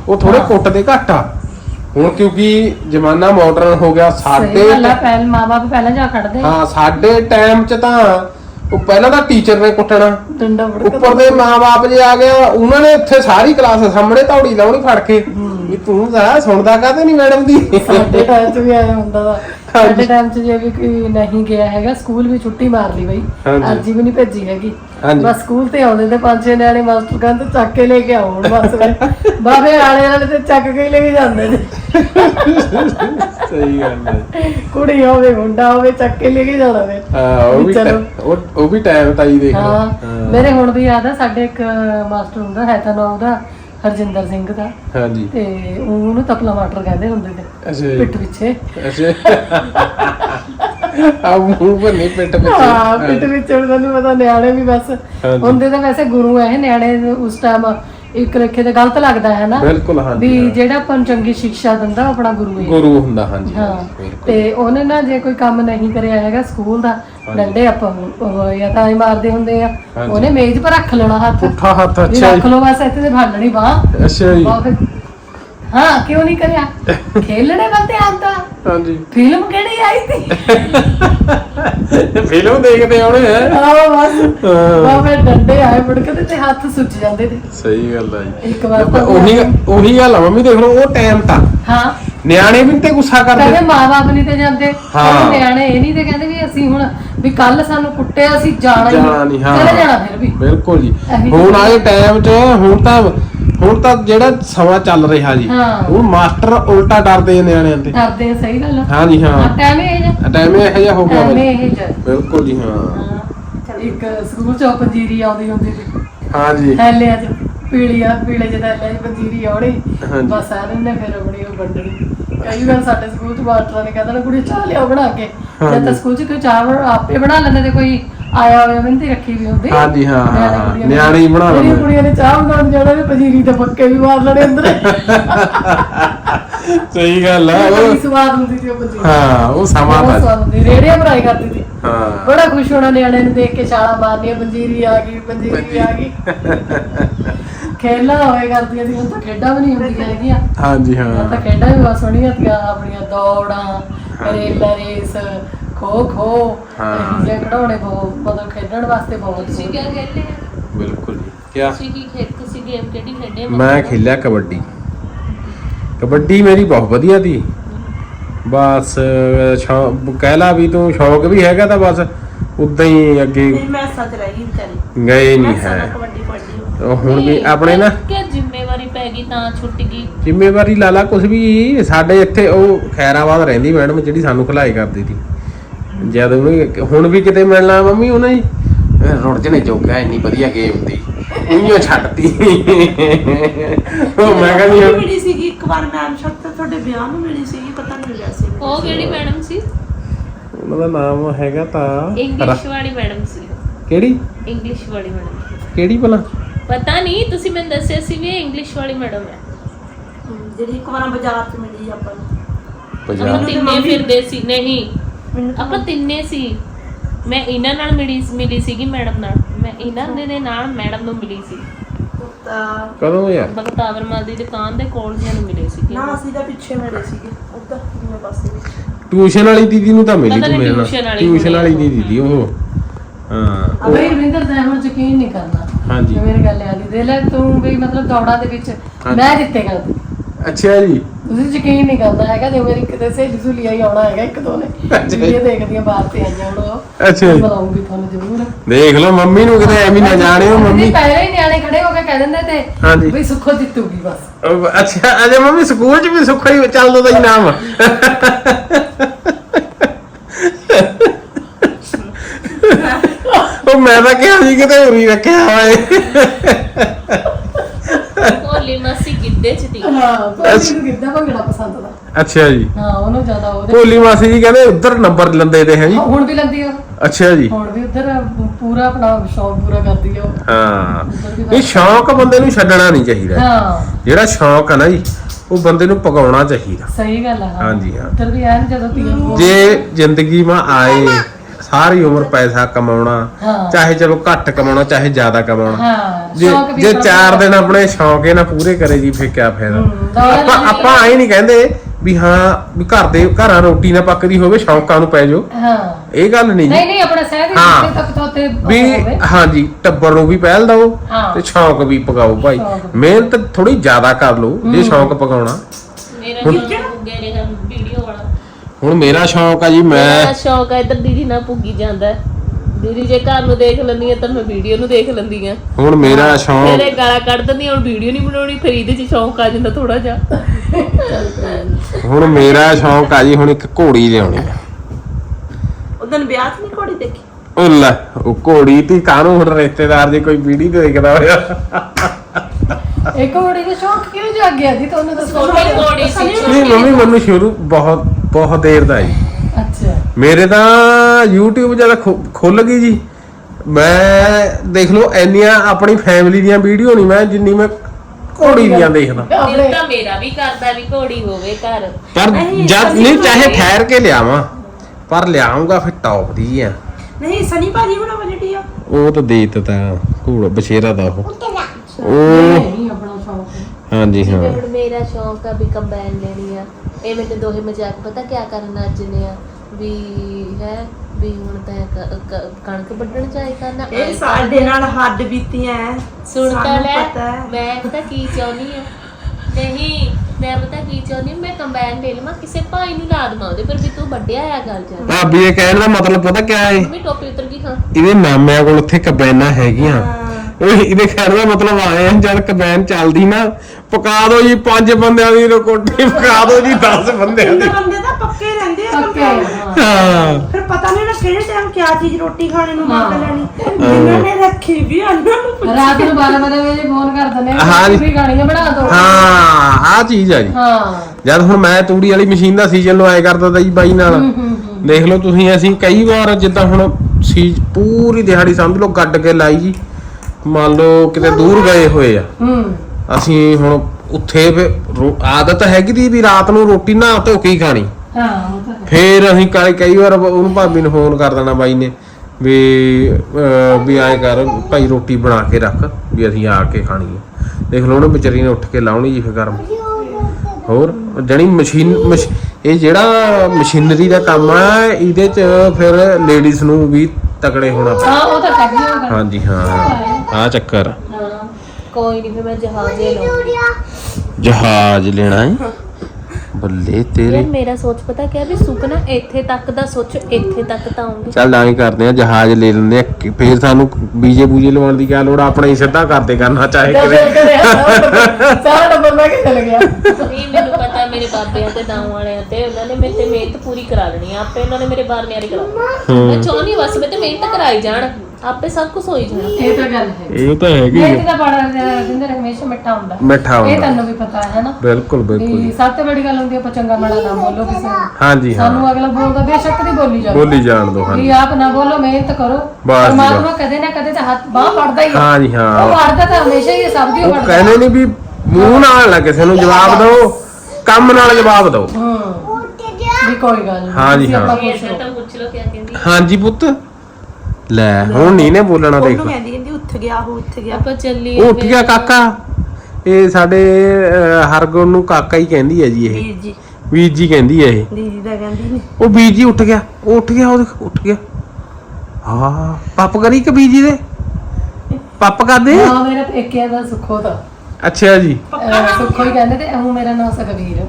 ਉਹ ਥੋੜੇ ਕੁੱਟਦੇ ਘੱਟ ਆ। ਹੁਣ ਕਿਉਂਕਿ ਜ਼ਮਾਨਾ ਮਾਡਰਨ ਹੋ ਗਿਆ ਸਾਡੇ ਆ ਪਹਿਲ ਮਾਪੇ ਪਹਿਲਾਂ ਜਾ ਖੜਦੇ। ਹਾਂ ਸਾਡੇ ਟਾਈਮ 'ਚ ਤਾਂ ਉਹ ਪਹਿਲਾਂ ਤਾਂ ਟੀਚਰ ਨੇ ਕੁੱਟਣਾ। ਡੰਡਾ ਫੜ ਉੱਪਰ ਦੇ ਮਾਪੇ ਜੇ ਆ ਗਿਆ ਉਹਨਾਂ ਨੇ ਇੱਥੇ ਸਾਰੀ ਕਲਾਸ ਸਾਹਮਣੇ ਧੌੜੀ ਲਾਉਣੀ ਫੜ ਕੇ। ਵੀ ਤੂੰ ਤਾਂ ਸੁਣਦਾ ਕਾਹਤੇ ਨਹੀਂ ਮੈਡਮ ਦੀ? ਸਾਡੇ ਟਾਈਮ 'ਚ ਵੀ ਆਇਆ ਹੁੰਦਾ ਵਾ। ਸਾਡੇ ਟਾਈਮ 'ਚ ਜੇ ਵੀ ਕੋਈ ਨਹੀਂ ਗਿਆ ਹੈਗਾ ਸਕੂਲ ਵੀ ਛੁੱਟੀ ਮਾਰ ਲਈ ਬਈ। ਹਾਂਜੀ। ਅੱਜ ਵੀ ਨਹੀਂ ਭੇਜੀ ਹੈਗੀ। ਹਾਂਜੀ। ਬਸ ਸਕੂਲ ਤੇ ਆਉਂਦੇ ਤੇ ਪੰਜ ਛੇ ਨਿਆਣੇ ਮਾਸਟਰ ਕਹਿੰਦੇ ਚੱਕ ਕੇ ਲੈ ਕੇ ਆਓ ਹੁਣ ਬਸ। ਬਾਬੇ ਆਲੇ ਵਾਲੇ ਤੇ ਚੱਕ ਕੇ ਹੀ ਲੈ ਕੇ ਜਾਂਦੇ ਨੇ। ਸਹੀ ਗੱਲ ਹੈ। ਕੁੜੀ ਹੋਵੇ ਮੁੰਡਾ ਹੋਵੇ ਚੱਕ ਕੇ ਲੈ ਕੇ ਜਾਣਾ ਫਿਰ ਹਾਂ ਉਹ ਵੀ ਚਲੋ। ਟੈ- ਉਹ ਉਹ ਵੀ ਟਾਈਮ ਤਾਂ ਹੀ ਦੇਖ ਲਓ। ਹਾਂ। ਮੇਰੇ ਹੁਣ ਵੀ ਯਾਦ ਆ ਸਾਡੇ ਇੱਕ ਮਾਸਟਰ ਹੁੰਦਾ ਹੈ ਤਾਂ ਨਾਮ ਉਹਦਾ। ਹਰਜਿੰਦਰ ਸਿੰਘ ਦਾ। ਹਾਂਜੀ। ਤੇ ਉਹਨੂੰ ਤਪਲਾ ਮਾਸਟਰ ਕਹਿੰਦੇ ਹੁੰਦੇ ਤੇ ਅੱਛਾ। ਪਿੱਠ ਪਿੱਛੇ। ਅੱਛਾ। ਆ ਮੂੰਹ ਬੰਨੇ ਪਿੱਟ ਹਾਂ ਪਿੱਠ ਪਿੱਛੇ ਹੁਣ ਤੁਹਾਨੂੰ ਪਤਾ ਨਿਆਣੇ ਵੀ ਬਸ। ਹੁੰਦੇ ਤਾਂ ਵੈਸੇ ਗੁਰੂ ਐ ਨਿਆਣੇ ਉਸ ਟਾਈਮ ਇੱਕ ਰੱਖੇ ਤੇ ਗਲਤ ਲੱਗਦਾ ਹੈ ਨਾ? ਬਿਲਕੁਲ ਹਾਂਜੀ ਵੀ ਜਿਹੜਾ ਆਪਾਂ ਨੂੰ ਚੰਗੀ ਸਿੱਖਿਆ ਦਿੰਦਾ ਉਹ ਆਪਣਾ ਗੁਰੂ ਹੈ। ਗੁਰੂ ਹੁੰਦਾ ਹਾਂਜੀ ਹਾਂ ਤੇ ਉਹਨੇ ਨਾ ਜੇ ਕੋਈ ਕੰਮ ਨਹੀਂ ਕਰਿਆ ਹੈਗਾ ਸਕੂਲ ਦਾ ਡੰਡੇ ਆਪਾਂ ਉਹ ਜਾਂ ਤਾਂ ਹੀ ਮਾਰਦੇ ਹੁੰਦੇ ਆ। ਉਹਨੇ ਮੇਜ਼ 'ਪਰ ਰੱਖ ਲੈਣਾ ਹੱਥ। ਪੁੱਠਾ ਹੱਥ ਅੱਛਾ ਰੱਖ ਲਓ ਬਸ ਇੱਥੇ ਤੇ ਫੜ ਬਾਹ। ਅੱਛਾ ਜੀ। ਹਾਂ ਕਿਉਂ ਨਹੀਂ ਕਰਿਆ? ਖੇਲਣੇ ਵੱਲ ਧਿਆਨ ਤਾਂ। ਹਾਂਜੀ। ਫਿਲਮ ਕਿਹੜੀ ਆਈ ਸੀ? ਫਿਲਮ ਦੇਖਦੇ ਆਉਣੇ ਹੈ ਆਹ ਬਸ। ਬਾਹ ਫਿਰ ਡੰਡੇ ਆਏ ਮੁੜਕਦੇ ਤੇ ਹੱਥ ਸੁੱਜ ਜਾਂਦੇ ਤੇ ਸਹੀ ਗੱਲ ਆ ਜੀ। ਇੱਕ ਵਾਰ ਤਾਂ ਉਹੀ ਉਹੀ ਗੱਲ ਆ ਮੰਮੀ ਦੇਖ ਲਓ ਉਹ ਟਾਈਮ ਤਾਂ। ਹਾਂ। ਨਿਆਣੇ ਵੀ ਤੇ ਗੁੱਸਾ ਕਰਦੇ। ਕਹਿੰਦੇ ਮਾਂ-ਬਾਪ ਨਹੀਂ ਤੇ ਜਾਂਦੇ। ਹਾਂ। ਕਹਿੰਦੇ ਨਿਆਣੇ ਇਹ ਨਹੀਂ ਤੇ ਕਹਿੰਦੇ ਵੀ ਅਸੀਂ ਹੁਣ ਵੀ ਕੱਲ ਸਾਨੂੰ ਕੁੱਟਿਆ ਅਸੀਂ ਜਾਣਾ ਹੀ ਜਾਣਾ ਨਹੀਂ ਹਾਂ। ਚਲੇ ਜਾਣਾ ਫਿਰ ਵੀ। ਬਿਲਕੁਲ ਜੀ। ਇਹੀ ਹੁਣ ਆਏ ਟਾਈਮ 'ਚ ਹੁਣ ਤਾਂ ਹੁਣ ਤਾਂ ਜਿਹੜਾ ਸਮਾਂ ਚੱਲ ਰਿਹਾ ਜੀ ਹਾਂ। ਹੁਣ ਮਾਸਟਰ ਉਲਟਾ ਡਰਦੇ ਆ ਨਿਆਣਿਆਂ ਤੇ। ਡਰਦੇ ਆ, ਸਹੀ ਗੱਲ ਆ। ਹਾਂ ਹਾਂ। ਟਾਈਮ ਇਹ ਜਿਹਾ। ਟਾਈਮ ਇਹੋ ਜਿਹਾ ਹੋ ਗਿਆ ਟਾਈਮ ਜੀ। ਇਹ ਬਿਲਕੁਲ ਜੀ ਹਾਂ। ਇੱਕ ਸਕੂਲ ਚੋਂ ਪੰਜੀਰੀ ਆਉਂਦੀ ਹੁੰਦੀ ਸੀ। ਹਾਂਜੀ ਥੈਲਿਆਂ 'ਚ ਪੀਲੀਆਂ ਪੀਲੇ ਜਿਹੇ ਥੈਲਿਆਂ 'ਚ ਪੰਜੀਰੀ ਆਉਣੀ। ਹਾਂਜੀ। ਬਸ ਸਾਰਿਆਂ ਨੇ ਫਿਰ ਆਪਣੀ ਉਹ ਵੰਡਣੀ। ਕਈ ਵਾਰ ਸਾਡੇ ਸਕੂਲ 'ਚ ਮਾਸਟਰਾਂ ਨੇ ਕਹਿੰਦਾ ਕੁੜੀ ਚਾਹ ਲਿਆਓ ਬਣਾ ਕੇ। ਜਦ ਤਾਂ ਸਕੂਲ 'ਚ ਕੋਈ ਚਾਹ ਬਣਾ- ਆਪੇ ਬਣਾ ਲੈਂਦੇ ਤੇ ਕੋਈ ਆਇਆ ਹੋਇਆ ਮਿਹਨਤੀ ਰੱਖੀ ਵੀ ਹੁੰਦੀ। ਹਾਂਜੀ, ਹਾਂ, ਹਾਂ, ਨਿਆਣੇ ਹਾਂ। ਕੁੜੀਆਂ ਨਿਆਣੇ ਹੀ ਬਣਾ ਜਿਹੜੀਆਂ ਲੈਂਦੇ। ਕੁੜੀਆਂ ਨੇ ਚਾਹ ਬਣਾਉਣ ਜਾਣਾ ਤੇ ਪੰਜੀਰੀ ਦੇ ਪੱਕੇ ਵੀ ਮਾਰ ਲੈਣੇ ਅੰਦਰ। ਸਹੀ ਗੱਲ ਆ ਬੜੀ ਉਹ ਸਵਾਦ ਹੁੰਦੀ ਸੀ ਉਹ ਪੰਜੀਰੀ ਹਾਂ ਉਹ ਸਮਾਂ ਬਹੁਤ ਤਾਂ ਸਵਾਦ ਹੁੰਦੀ ਰੇੜੀਆਂ ਬਣਾਈ ਕਰਦੀ ਸੀ। ਹਾਂ। ਬੜਾ ਖੁਸ਼ ਹੋਣਾ ਨਿਆਣੇ ਨੂੰ ਦੇਖ ਕੇ ਛਾਲਾ ਮਾਰਨੀਆਂ ਪੰਜੀਰੀ ਆ ਗਈ ਪੰਜੀਰੀ ਆ ਗਈ। ਖੇਡਾਂ ਹੋਏ ਕਰਦੀਆਂ ਸੀ ਹੁਣ ਤਾਂ ਖੇਡਾਂ ਵੀ ਨਹੀਂ ਹੁੰਦੀਆਂ ਹੈਗੀਆਂ। ਹਾਂਜੀ ਹੁਣ ਤਾਂ ਹਾਂ ਖੇਡਾਂ ਵੀ ਬਹੁਤ ਸੋਹਣੀਆਂ ਤੀਆਂ ਆਪਣੀਆਂ ਦੌੜਾਂ ਰੇਲਾ ਰੇਸ ਖੋ ਖੋ। ਹਾਂ। ਇਹ ਖਿਡੌਣੇ ਬਹੁਤ ਮਤਲਬ ਖੇਡਣ ਵਾਸਤੇ ਬਹੁਤ ਤੁਸੀਂ ਕੀ ਖੇਡਦੇ ਆ? ਬਿਲਕੁਲ ਜੀ। ਕਿਆ? ਤੁਸੀਂ ਕੀ ਖੇਡ ਤੁਸੀਂ ਗੇਮ ਕਿਹੜੀ ਖੇਡੇ ਆ? ਮੈਂ ਖੇਲਿਆ ਕਬੱਡੀ। ਕਬੱਡੀ ਮੇਰੀ ਬਹੁਤ ਵਧੀਆ ਸੀ। ਬਸ ਸ਼ੌ- ਕਹਿ ਲਾ ਵੀ ਤੂੰ ਸ਼ੌਕ ਵੀ ਹੈਗਾ ਤਾਂ ਬਸ ਉਦਾਂ ਹੀ ਅੱਗੇ ਮੇਰੀ ਮੈਂ ਸੱਚ ਰਹਿ ਗਈ ਵਿਚਾਰੀ। ਗਏ ਨਹੀਂ ਮੈਂ ਹੈ। ਕਬੱਡੀ ਪੜ੍ਹਦੀ ਉਹ ਹੁਣ ਵੀ ਆਪਣੇ ਨਾ ਕਿ ਜ਼ਿੰਮੇਵਾਰੀ ਪੈ ਗਈ ਤਾਂ ਛੁੱਟ ਗਈ? ਜ਼ਿੰਮੇਵਾਰੀ ਲਾ ਲਾ ਕੁਝ ਵੀ ਸਾਡੇ ਇੱਥੇ ਉਹ ਖੈਰਾਬਾਦ ਰਹਿੰਦੀ ਮੈਡਮ ਜਿਹੜੀ ਸਾਨੂੰ ਖਲਾਈ ਕਰਦੀ ਸੀ। ਜਦ ਉਹਨੇ ਹੁਣ ਵੀ ਕਿਤੇ ਮਿਲਣਾ ਮੰਮੀ ਉਹਨੇ ਹੀ ਰੁੜ ਜਣੇ ਜੋਗਾ ਇੰਨੀ ਵਧੀਆ ਗੇਮ ਦੀ। ਉਈਓ ਛੱਡਤੀ। ਉਹ ਮੈਂ ਕਹਿੰਦੀ ਹੁਣ- ਮਿਲੀ ਸੀਗੀ ਇੱਕ ਵਾਰ ਮੈਮ ਸ਼ਕਤ ਤੁਹਾਡੇ ਵਿਆਹ ਨੂੰ ਮਿਲੀ ਸੀਗੀ ਪਤਾ ਨਹੀਂ ਵੈਸੇ ਮਿਲੀ ਉਹ ਸੀ। ਕਿਹੜੀ ਮੈਡਮ ਸੀ? ਉਹਨਾਂ ਦਾ ਨਾਮ ਹੈਗਾ ਤਾਂ ਇੰਗਲਿਸ਼ ਵਾਲੀ ਮੈਡਮ ਸੀ। ਕਿਹੜੀ? ਇੰਗਲਿਸ਼ ਵਾਲੀ ਮੈਡਮ ਕਿਹੜੀ ਭਲਾ? ਪਤਾ ਨਹੀਂ ਤੁਸੀਂ ਮੈਨੂੰ ਦੱਸਿਆ ਸੀ ਵੀ ਇੰਗਲਿਸ਼ ਵਾਲੀ ਮੈਡਮ ਹੈ। ਜਿਹੜੀ ਇੱਕ ਵਾਰ ਬਾਜ਼ਾਰ 'ਚ ਮਿਲੀ ਆਪਾਂ ਨੂੰ। ਪੰਜਾਬ ਤਿੰਨੇ ਮੰਮੀ- ਫਿਰਦੇ ਸੀ। ਨਹੀਂ ਮੈਨੂੰ ਤਾਂ ਆਪਾਂ ਤਿੰਨੇ ਸੀ। ਮੈਂ ਇਹਨਾਂ ਨਾਲ ਮਿਲੀ ਮਿਲੀ ਸੀਗੀ ਮੈਡਮ ਨਾਲ। ਮੈਂ ਇਹਨਾਂ ਦੇ ਦੇ ਨਾਲ ਮੈਡਮ ਨੂੰ ਮਿਲੀ ਸੀ। ਤਾਂ ਕਦੋਂ ਯਾਰ ਬਗਤਾਵਰ ਮਾਲ ਦੀ ਦੁਕਾਨ ਦੇ ਕੋਲ ਜਿਹਨੂੰ ਮਿਲੇ ਸੀਗੇ। ਨਾ ਅਸੀਂ ਤਾਂ ਪਿੱਛੇ ਮਿਲੇ ਸੀਗੇ। ਉੱਧਰ ਦੂਜੇ ਪਾਸੇ ਵਿੱਚ। ਟਿਊਸ਼ਨ ਵਾਲੀ ਦੀਦੀ ਨੂੰ ਤਾਂ ਮਿਲੀ ਪਤਾ ਤੂੰ ਨੀ ਮੇਰੇ ਨਾਲ। tuition ਵਾਲੀ ਟਿਊਸ਼ਨ ਵਾਲੀ। ਦੀਦੀ ਦੀ ਉਹ। ਹਾਂ। ਅਬੇ ਰਵਿੰਦਰ ਦਾ ਹੁਣ ਯਕੀਨ ਨਹੀਂ ਕਰਨਾ। ਹਾਂਜੀ। ਮੇਰੀ ਗੱਲ ਯਾਦ ਦੇ ਲੈ ਤੂੰ ਵੀ ਮਤਲਬ ਦੌੜਾਂ ਦੇ ਵਿੱਚ। ਮੈਂ ਜਿੱਤੇਗਾ ਅੱਛਾ ਜੀ। ਤੁਸੀਂ ਯਕੀਨ ਨਹੀਂ ਕਰਦਾ ਹੈਗਾ ਜੇ ਮੇਰੀ ਕਿਤੇ ਸਹੇਲੀ ਸੁਲੀ ਆਈ ਆਉਣਾ ਹੈਗਾ ਇੱਕ ਦੋ ਨੇ। ਅੱਛਾ। ਵੀਡੀਓ ਦੇਖਦੀਆਂ ਬਾਹਰ ਤੇ ਆਈਆਂ ਹੁਣ ਉਹ। ਅੱਛਾ ਜੀ। ਬੁਲਾਉਂਗੀ ਤੁਹਾਨੂੰ ਜ਼ਰੂਰ। ਦੇਖ ਲਓ ਮੰਮੀ ਨੂੰ ਕਿਤੇ ਐਵੇਂ ਨਾ ਜਾਣਿਓ ਮੰਮੀ। ਪਹਿਲੇ ਹੀ ਨਿਆਣੇ ਖੜੇ ਹੋ ਕੇ ਕਹਿ ਦਿੰਦੇ ਤੇ ਹਾਂਜੀ। ਵੀ ਸੁੱਖੋ ਜਿੱਤੂਗੀ ਬਸ। ਅੱਛਾ ਅਜੇ ਮੰਮੀ ਸਕੂਲ ਚ ਵੀ ਸੁੱਖਾ ਹੀ ਚੱਲਦਾ ਦਾ ਹੀ ਨਾਮ। ਉਹ ਮੈਂ ਤਾਂ ਕਿਹਾ ਸੀ ਕਿਤੇ ਉਰੀ ਰੱਖਿਆ ਹੋਏ ਗਿੱਧੇ ਚ ਦੀ ਹਾਂ ਭੋਲੀ ਨੂੰ ਕਿੱਦਾਂ ਭੰਗੜਾ ਪਸੰਦ ਦਾ। ਅੱਛਾ ਜੀ। ਹਾਂ ਉਹਨੂੰ ਜ਼ਿਆਦਾ ਉਹਦੇ ਭੋਲੀ ਮਾਸੀ ਜੀ ਕਹਿੰਦੇ ਉੱਧਰ ਨੰਬਰ ਲੰਦੇ ਤੇ ਹੈ ਜੀ। ਹੁਣ ਵੀ ਲੈਂਦੀ ਆ। ਉਹ। ਅੱਛਾ ਜੀ। ਹੁਣ ਵੀ ਉਧਰ ਪੂਰਾ ਆਪਣਾ ਸ਼ੌਕ ਪੂਰਾ ਕਰਦੀ ਆ ਉਹ। ਹਾਂ। ਇਹ ਸ਼ੌਂਕ ਬੰਦੇ ਨੂੰ ਛੱਡਣਾ ਨਹੀਂ ਚਾਹੀਦਾ। ਹਾਂ। ਜਿਹੜਾ ਸ਼ੌਂਕ ਆ ਨਾ ਜੀ ਉਹ ਬੰਦੇ ਨੂੰ ਪਕਾਉਣਾ ਚਾਹੀਦਾ। ਸਹੀ ਗੱਲ ਆ ਹਾਂਜੀ, ਹਾਂ। ਉਧਰ ਵੀ ਐਨ ਜਦੋਂ ਤੀਆਂ ਜੇ ਜ਼ਿੰਦਗੀ ਮਾ ਆਏ ਸਾਰੀ ਉਮਰ ਪੈਸਾ ਕਮਾਉਣਾ। ਚਾਹੇ ਚਲੋ ਘੱਟ ਕਮਾਉਣਾ ਚਾਹੇ ਜ਼ਿਆਦਾ ਕਮਾਉਣਾ ਹਾਂ ਜੇ ਜੇ ਚਾਰ ਦਿਨ ਆਪਣੇ ਸ਼ੌਂਕ ਇਹ ਨਾ ਪੂਰੇ ਕਰੇ ਜੀ ਫਿਰ ਕੀ ਫਾਇਦਾ ਆਪਾਂ ਆਪਾਂ ਆਏ ਨਹੀਂ ਕਹਿੰਦੇ ਵੀ ਹਾਂ ਵੀ ਘਰ ਦੇ ਘਰਾਂ ਰੋਟੀ ਨਾ ਪੱਕਦੀ ਹੋਵੇ ਸ਼ੌਂਕਾਂ ਨੂੰ ਪੈ ਜਾਓ ਹਾਂ ਇਹ ਗੱਲ ਨਹੀਂ ਨਹੀਂ ਜੀ ਨਹੀਂ ਆਪਣਾ ਸਹਿਜ ਹਾਂ। ਦੇ ਤੱਕ ਤਾਂ ਉੱਤੇ ਵੀ। ਹਾਂਜੀ ਟੱਬਰ ਨੂੰ ਵੀ ਪਹਿਲ ਦਓ ਹਾਂ। ਤੇ ਸ਼ੌਂਕ ਵੀ ਪਕਾਓ ਭਾਈ। ਮਿਹਨਤ ਥੋੜੀ ਜ਼ਿਆਦਾ ਕਰ ਲਓ ਜੇ ਸ਼ੌਂਕ ਪਕਾਉਣਾ ਮੇਰਾ ਸ਼ੌਕ ਪੁੱਗੇ ਰਿਹਾ ਵੀਡੀਓ ਵਾਲਾ ਹੁਣ ਮੇਰਾ ਸ਼ੌਂਕ ਆ ਜੀ ਮੇਰਾ ਮੈਂ ਸ਼ੌਕ ਹੈ ਇੱਧਰ ਦੀਦੀ ਨਾਲ ਪੁੱਗੀ ਜਾਂਦਾ। ਹੈ। ਦੀਦੀ ਜੇ ਘਰ ਨੂੰ ਦੇਖ ਲੈਂਦੀ ਆ ਤਾਂ ਮੈਂ ਵੀਡੀਓ ਨੂੰ ਦੇਖ ਲੈਂਦੀ ਆ। ਹੁਣ ਮੇਰਾ ਸ਼ੌਂਕ ਮੇਰੇ ਗਾਲਾਂ ਕੱਢ ਦਿੰਦੀ ਆ, ਹੁਣ ਵੀਡੀਓ ਨਹੀਂ ਬਣਾਉਣੀ ਫਿਰ ਇਹਦੇ ਚ ਸ਼ੌਕ ਆ ਜਾਂਦਾ ਥੋੜਾ ਜਿਹਾ। ਹੁਣ ਮੇਰਾ ਸ਼ੌਂਕ ਆ ਜੀ ਹੁਣ ਇੱਕ ਘੋੜੀ ਲਿਆਉਣੀ ਆ। ਉਦੋਂ ਵਿਆਹ 'ਚ ਨਹੀਂ ਘੋੜੀ ਦੇਖੀ? ਉਹ ਲੈ ਉਹ ਘੋੜੀ ਤੀ ਕਾਹਨੂੰ ਹੁਣ ਰਿਸ਼ਤੇਦਾਰ ਜੇ ਕੋਈ ਵੀਡੀਓ ਦੇਖਦਾ ਹੋਇਆ? ਇੱਕ ਘੋੜੀ ਦਾ ਸ਼ੌਕ ਕਿਉਂ ਜਾਗ ਗਿਆ ਜੀ ਤੁਹਾਨੂੰ ਦੱਸੋ। ਘੋੜੀ ਸੀ ਨਹੀਂ ਮੰਮੀ ਮੈਨੂੰ ਸ਼ੁਰੂ ਬਹੁਤ ਬਹੁਤ ਦੇਰ ਦਾ ਜੀ। ਅੱਛਾ। ਮੇਰੇ ਤਾਂ YouTube ਜਦ ਖੁ- ਖੁੱਲ ਗਈ ਜੀ। ਮੈਂ ਦੇਖ ਲਓ ਇੰਨੀਆਂ ਆਪਣੀ ਫੈਮਿਲੀ ਦੀਆਂ ਵੀਡੀਓ ਨਹੀਂ ਮੈਂ ਜਿੰਨੀ ਮੈਂ ਘੋੜੀ ਦੀਆਂ ਦੇਖਦਾ। ਦਿਲ ਆਪਣੇ ਤਾਂ ਮੇਰਾ ਵੀ ਕਰਦਾ ਵੀ ਘੋੜੀ ਹੋਵੇ ਘਰ। ਪਰ ਜਦ ਨਹੀਂ ਚਾਹੇ ਠਹਿਰ ਕੇ ਲਿਆਵਾਂ ਪਰ ਲਿਆਉਂਗਾ ਫਿਰ ਟੌਪ ਦੀ ਆ। ਨਹੀਂ ਸਨੀ ਭਾਜੀ ਬਣਾ ਬਜਟੀ ਆ। ਉਹ ਤਾਂ ਦੇ ਦਿੱਤਾ ਘੋੜਾ ਬਛੇਰਾ ਦਾ ਉਹ। ਉਹ ਨਹੀਂ ਆਪਣਾ ਸ਼ੌਕ। ਹਾਂਜੀ ਹਾਂ। ਜਿਵੇਂ ਹੁਣ ਮੇਰਾ ਸ਼ੌਂਕ ਆ ਵੀ ਕੰਬਾਈਨ ਲੈਣੀ ਆ। ਇਹ ਮੈਨੂੰ ਦੋਹੇ ਮਜ਼ਾਕ ਪਤਾ ਕਿਆ ਕਰਨ ਅੱਜ ਨੇ ਆ? ਵੀ ਹੈ ਵੀ ਹੁਣ ਤਾਂ ਕ- ਕ- ਕਣਕ ਵੱਢਣ ਜਾਏ ਕਰਨਾ ਇਹ ਸਾਡੇ ਨਾਲ ਹੱਦ ਬੀਤੀਆਂ ਐ। ਸੁਣ ਤਾਂ ਸਾਨੂੰ ਲੈ। ਮੈਂ ਪਤਾ ਕੀ ਚਾਹੁੰਦੀ ਆ? ਨਹੀਂ ਮੈਂ ਪਤਾ ਕੀ ਚਾਹੁੰਦੀ ਮੈਂ ਕੰਬਾਈਨ ਲੈ ਲਵਾਂ ਕਿਸੇ ਭਾਈ ਨੂੰ ਲਾ ਦਵਾਂ ਉਹਦੇ ਪਰ ਵੀ ਤੂੰ ਵੱਡਿਆ ਆ ਗੱਲ ਜਾ। ਭਾਬੀ ਇਹ ਕਹਿਣ ਦਾ ਮਤਲਬ ਪਤਾ ਕਿਆ ਹੈ ਮੰਮੀ ਟੋਪੀ ਉਤਰ ਗਈ ਹਾਂ। ਇਹਦੇ ਮਾਮਿਆਂ ਕੋਲ ਉੱਥੇ ਕਬੈਨਾਂ ਹੈਗੀਆਂ। ਉਹ ਇਹਦੇ ਕਹਿਣ ਦਾ ਮਤਲਬ ਆਏ ਆ ਜਦ ਕਬੈਨ ਚੱਲਦੀ ਨਾ ਪਕਾ ਦਿਓ ਜੀ ਪੰਜ ਬੰਦਿਆਂ ਦੀ ਰੋਟੀ ਪਕਾ ਦਿਓ ਜੀ 10 ਬੰਦਿਆਂ ਦੀ। ਬੰਦੇ ਤਾਂ ਪੱਕੇ ਰਹਿੰਦੇ ਆ ਪੱਕੇ। ਹਾਂ ਹਾਂ। ਫਿਰ ਪਤਾ ਨਹੀਂ ਨਾ ਕਿਹੜੇ ਟਾਈਮ ਕਿਆ ਚੀਜ਼ ਰੋਟੀ ਖਾਣੇ ਨੂੰ ਮੰਗ ਹਾਂ। ਲੈਣੀ। ਜਿਨ੍ਹਾਂ ਨੇ ਰੱਖੀ ਵੀ ਉਹਨਾਂ ਨੂੰ ਪੁੱਛ- ਰਾਤ ਨੂੰ 12 ਵਜੇ ਫੋਨ ਕਰ ਦਿੰਦੇ ਆ ਹਾਂ ਜੀ। ਵੀ ਗਾਣੀਆਂ ਬਣਾ ਦਿਓ ਹਾਂ ਆ ਚੀਜ਼ ਆ ਜੀ। ਹਾਂ। ਜਦ ਹੁਣ ਮੈਂ ਤੂੜੀ ਵਾਲੀ ਮਸ਼ੀਨ ਦਾ ਸੀਜ਼ਨ ਲਵਾਇਆ ਕਰਦਾ ਤਾ ਜੀ ਬਾਈ ਨਾਲ। ਦੇਖ ਲਓ ਤੁਸੀਂ ਅਸੀਂ ਕਈ ਵਾਰ ਜਿੱਦਾਂ ਹੁਣ ਸੀ ਪੂਰੀ ਦਿਹਾੜੀ ਸਮਝ ਲਓ ਗੱਡ ਕੇ ਲਾਈ ਜੀ। ਮੰਨ ਲਓ ਕਿਤੇ ਦੂਰ ਗਏ ਹੋਏ ਆ। ਹੂੰ। ਅਸੀਂ ਹੁਣ ਉੱਥੇ ਫਿਰ ਰੋ- ਆਦਤ ਹੈਗੀ ਦੀ ਵੀ ਰਾਤ ਨੂੰ ਰੋਟੀ ਨਾ ਧੋ ਕੇ ਹੀ ਖਾਣੀ। ਹਾਂ ਉਹ ਤਾਂ ਹੈ। ਫੇਰ ਅਸੀਂ ਕਈ ਕਈ ਵਾਰ ਉਹਨੂੰ ਭਾਬੀ ਨੂੰ ਫੋਨ ਕਰ ਦੇਣਾ ਬਾਈ ਨੇ ਵੀ ਅਹ, ਵੀ ਆਏ ਕਰ ਭਾਈ ਰੋਟੀ ਬਣਾ ਕੇ ਰੱਖ ਵੀ ਅਸੀਂ ਆ ਕੇ ਖਾਣੀ ਹੈ। ਦੇਖ ਲਓ ਉਹਨੇ ਵਿਚਾਰੀ ਨੇ ਉੱਠ ਕੇ ਲਾਉਣੀ ਜੀ ਫਿਰ ਗਰਮ। ਹੋਰ ਜਣੀ ਮਸ਼ੀਨ ਮਸ਼- ਇਹ ਜਿਹੜਾ ਮਸ਼ੀਨਰੀ ਦਾ ਕੰਮ ਆ ਇਹਦੇ ਚ ਫਿਰ ਲੇਡੀਜ਼ ਨੂੰ ਵੀ ਤਕੜੇ ਹੋਣਾ ਪੈਂਦਾ ਹਾਂ ਉਹ ਤਾਂ ਕੱਢ ਲਿਆ ਹਾਂਜੀ ਹਾਂ। ਆ ਚੱਕਰ। ਕੋਈ ਨਹੀਂ ਫਿਰ ਮੈਂ ਜਹਾਜ਼ ਹੀ ਲੈਣਾ ਹੈ ਬੱਲੇ ਤੇਰੇ ਮੇਰਾ ਸੋਚ ਪਤਾ ਕਿਆ ਵੀ ਸੁਪਨਾ ਇੱਥੇ ਤੱਕ ਦਾ ਸੋਚ ਇੱਥੇ ਤੱਕ ਤਾਂ ਆਉਂਗੀ ਚੱਲ ਐਂ ਕਰਦੇ ਆ ਜਹਾਜ਼ ਲੈ ਲੈਂਦੇ ਆ ਕਿ ਫੇਰ ਸਾਨੂੰ ਬੀਜੇ ਬੂਜੇ ਲਵਾਉਣ ਦੀ ਕਿਆ ਲੋੜ ਆ, ਆਪਣਾ ਹੀ ਸਿੱਧਾ ਕਰਦੇ ਕਰਨਾ ਚਾਹੇ ਕਿਤੇ ਸਾਰਾ ਨੰਬਰ ਮੈਂ ਕਿ ਚਲ ਗਿਆ ਨਹੀਂ ਮੈਨੂੰ ਪਤਾ ਮੇਰੇ ਬਾਬਿਆਂ ਤੇ ਦਾਉ ਵਾਲਿਆਂ ਤੇ ਉਹਨਾਂ ਨੇ ਮੇਰੇ ਤੇ ਮਿਹਨਤ ਪੂਰੀ ਕਰਾ ਲੈਣੀ ਆ ਆਪੇ ਉਹਨਾਂ ਨੇ ਮੇਰੇ ਬਾਰ ਨਿਆਰੇ ਕਰਾ ਮੈਂ ਚਾਹੁੰਦੀ ਬਸ ਮੈਂ ਤੇ ਮਿਹਨਤ ਕਰਾਈ ਜਾਣ ਆਪੇ ਸਭ ਕੁਝ ਹੋਈ ਜਾਣਾ। ਇਹ ਤਾਂ ਗੱਲ ਹੈ। ਇਹ ਤਾਂ ਹੈਗੀ ਇਹ ਤਾਂ ਬੜਾ ਜਿੰਦਰ ਹਮੇਸ਼ਾ ਮਿੱਠਾ ਹੁੰਦਾ। ਮਿੱਠਾ ਇਹ ਹੁੰਦਾ। ਤੁਹਾਨੂੰ ਵੀ ਪਤਾ ਹੈ ਨਾ ਬਿਲਕੁਲ ਬਿਲਕੁਲ ਵੀ ਸਭ ਤੋਂ ਵੱਡੀ ਗੱਲ ਹੁੰਦੀ ਹੈ ਆਪਾਂ ਚੰਗਾ ਮਾੜਾ ਨਾ ਬੋਲੋ ਕਿਸੇ ਨੂੰ। ਹਾਂਜੀ ਹਾਂ। ਸਾਨੂੰ ਅਗਲਾ ਬੋਲਦਾ ਬੇਸ਼ੱਕ ਦੀ ਬੋਲੀ ਜਾਵੇ। ਬੋਲੀ ਜਾਣ ਦੋ ਹਾਂਜੀ। ਵੀ ਆਪ ਨਾ ਬੋਲੋ ਮਿਹਨਤ ਕਰੋ। ਬਸ ਜੀ, ਪਰਮਾਤਮਾ ਕਦੇ ਨਾ ਕਦੇ ਤਾਂ ਹੱਥ ਬਾਹ ਫੜਦਾ ਹੀ ਹੈ ਹਾਂਜੀ ਉਹ ਹਾਂ ਫੜਦਾ ਤਾਂ ਹਮੇਸ਼ਾ ਹੀ ਹੈ, ਸਭ ਦੀ ਉਹ ਉਹ ਫੜਦਾ। ਕਹਿੰਦੇ ਨਹੀਂ ਵੀ ਮੂੰਹ ਨਾਲ ਨਾ ਕਿਸੇ ਨੂੰ ਜਵਾਬ ਦਿਓ ਕੰਮ ਨਾਲ ਜਵਾਬ ਦਿਓ। ਹੂੰ। ਵੀ ਕੋਈ ਗੱਲ ਨਹੀਂ ਹਾਂਜੀ, ਤੁਸੀਂ ਹਾਂ। ਤਾਂ ਪੁੱਛ ਲਓ ਕਿਆ ਕਹਿੰਦੀ। ਹਾਂਜੀ ਪੁੱਤ। ਲੈ ਹੁਣ ਨਹੀਂ ਨੇ ਬੋਲਣਾ ਦੇਖ। ਉਹਨੂੰ ਕਹਿੰਦੀ ਕਹਿੰਦੀ ਉੱਠ ਗਿਆ ਉਹ ਉੱਠ ਗਿਆ। ਆਪਾਂ ਚੱਲੀਏ ਉਹ ਉੱਠ ਗਿਆ ਕਾਕਾ। ਇਹ ਸਾਡੇ ਅਹ, ਹਰਗੁਣ ਨੂੰ ਕਾਕਾ ਹੀ ਕਹਿੰਦੀ ਹੈ ਜੀ ਇਹ। ਵੀਰ ਜੀ। ਵੀਰ ਜੀ ਕਹਿੰਦੀ ਹੈ ਇਹ। ਦੀਦੀ ਦਾ ਕਹਿੰਦੀ ਨੇ। ਉਹ ਵੀਰ ਜੀ ਉੱਠ ਗਿਆ। ਉਹ ਉੱਠ ਗਿਆ ਉਹ ਦੇਖ ਉੱਠ ਗਿਆ। ਹਾਂ ਪੱਪ ਕਰੀ ਕਿ ਬੀਜੀ ਦੇ? ਪੱਪ ਕਰਦੇ ਹਾਂ ਮੇਰਾ ਪੇਕਿਆ ਦਾ ਸੁੱਖੋ ਦਾ ਅੱਛਾ ਜੀ। ਅਹ ਸੁੱਖੋ ਹੀ ਕਹਿੰਦੇ ਤੇ ਉਹ ਮੇਰਾ ਨਾਮ ਸਗਵੀਰ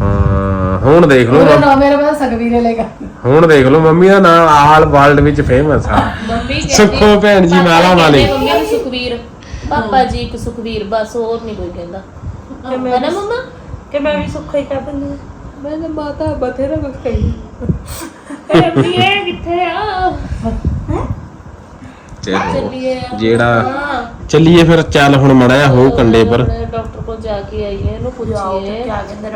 ਹਾਂ। ਹੁਣ ਦੇਖ ਲਓ ਉਹਦਾ ਨਾਮ ਮੇਰਾ ਬਾਅਦ ਸਗਵੀਰ ਲੇਗਾ ਹੁਣ ਦੇਖ ਲਓ ਮੰਮੀ ਦਾ ਨਾਮ ਆਲ ਵਰਲਡ ਵਿੱਚ ਫੇਮਸ ਆ। ਮੰਮੀ ਕਹਿੰਦੀ ਸੁੱਖੋ ਭੈਣ ਜੀ ਪਾਪਾ ਮਾਲਾ ਵਾਲੇ। ਕਹਿੰਦੇ ਮੰਮੀ ਨੂੰ ਸੁਖਵੀਰ। ਪਾਪਾ ਜੀ ਇੱਕ ਸੁਖਵੀਰ ਬਸ ਹੋਰ ਨਹੀਂ ਕੋਈ ਕਹਿੰਦਾ। ਹੈ ਨਾ ਮੰਮਾ? ਕਿ ਮੈਂ ਵੀ ਸੁੱਖਾ ਹੀ ਕਰ ਦਿੰਦੀ ਹਾਂ। ਮੈਂ ਤਾਂ ਮਾਤਾ ਬਥੇਰਾ ਕੁਝ ਕਹੀ ਇਹ ਕਿੱਥੇ ਆ? ਚੱਲੀਏ ਜਿਹੜਾ ਹਾਂ। ਚੱਲੀਏ ਫਿਰ ਚੱਲ ਹੁਣ ਮੜਾ ਜਾ ਹੋ ਕੰਡੇ ਪਰ। ਡਾਕਟਰ ਕੋਲ ਜਾ ਕੇ ਆਈਏ ਇਹਨੂੰ ਪੁੱਛੀਏ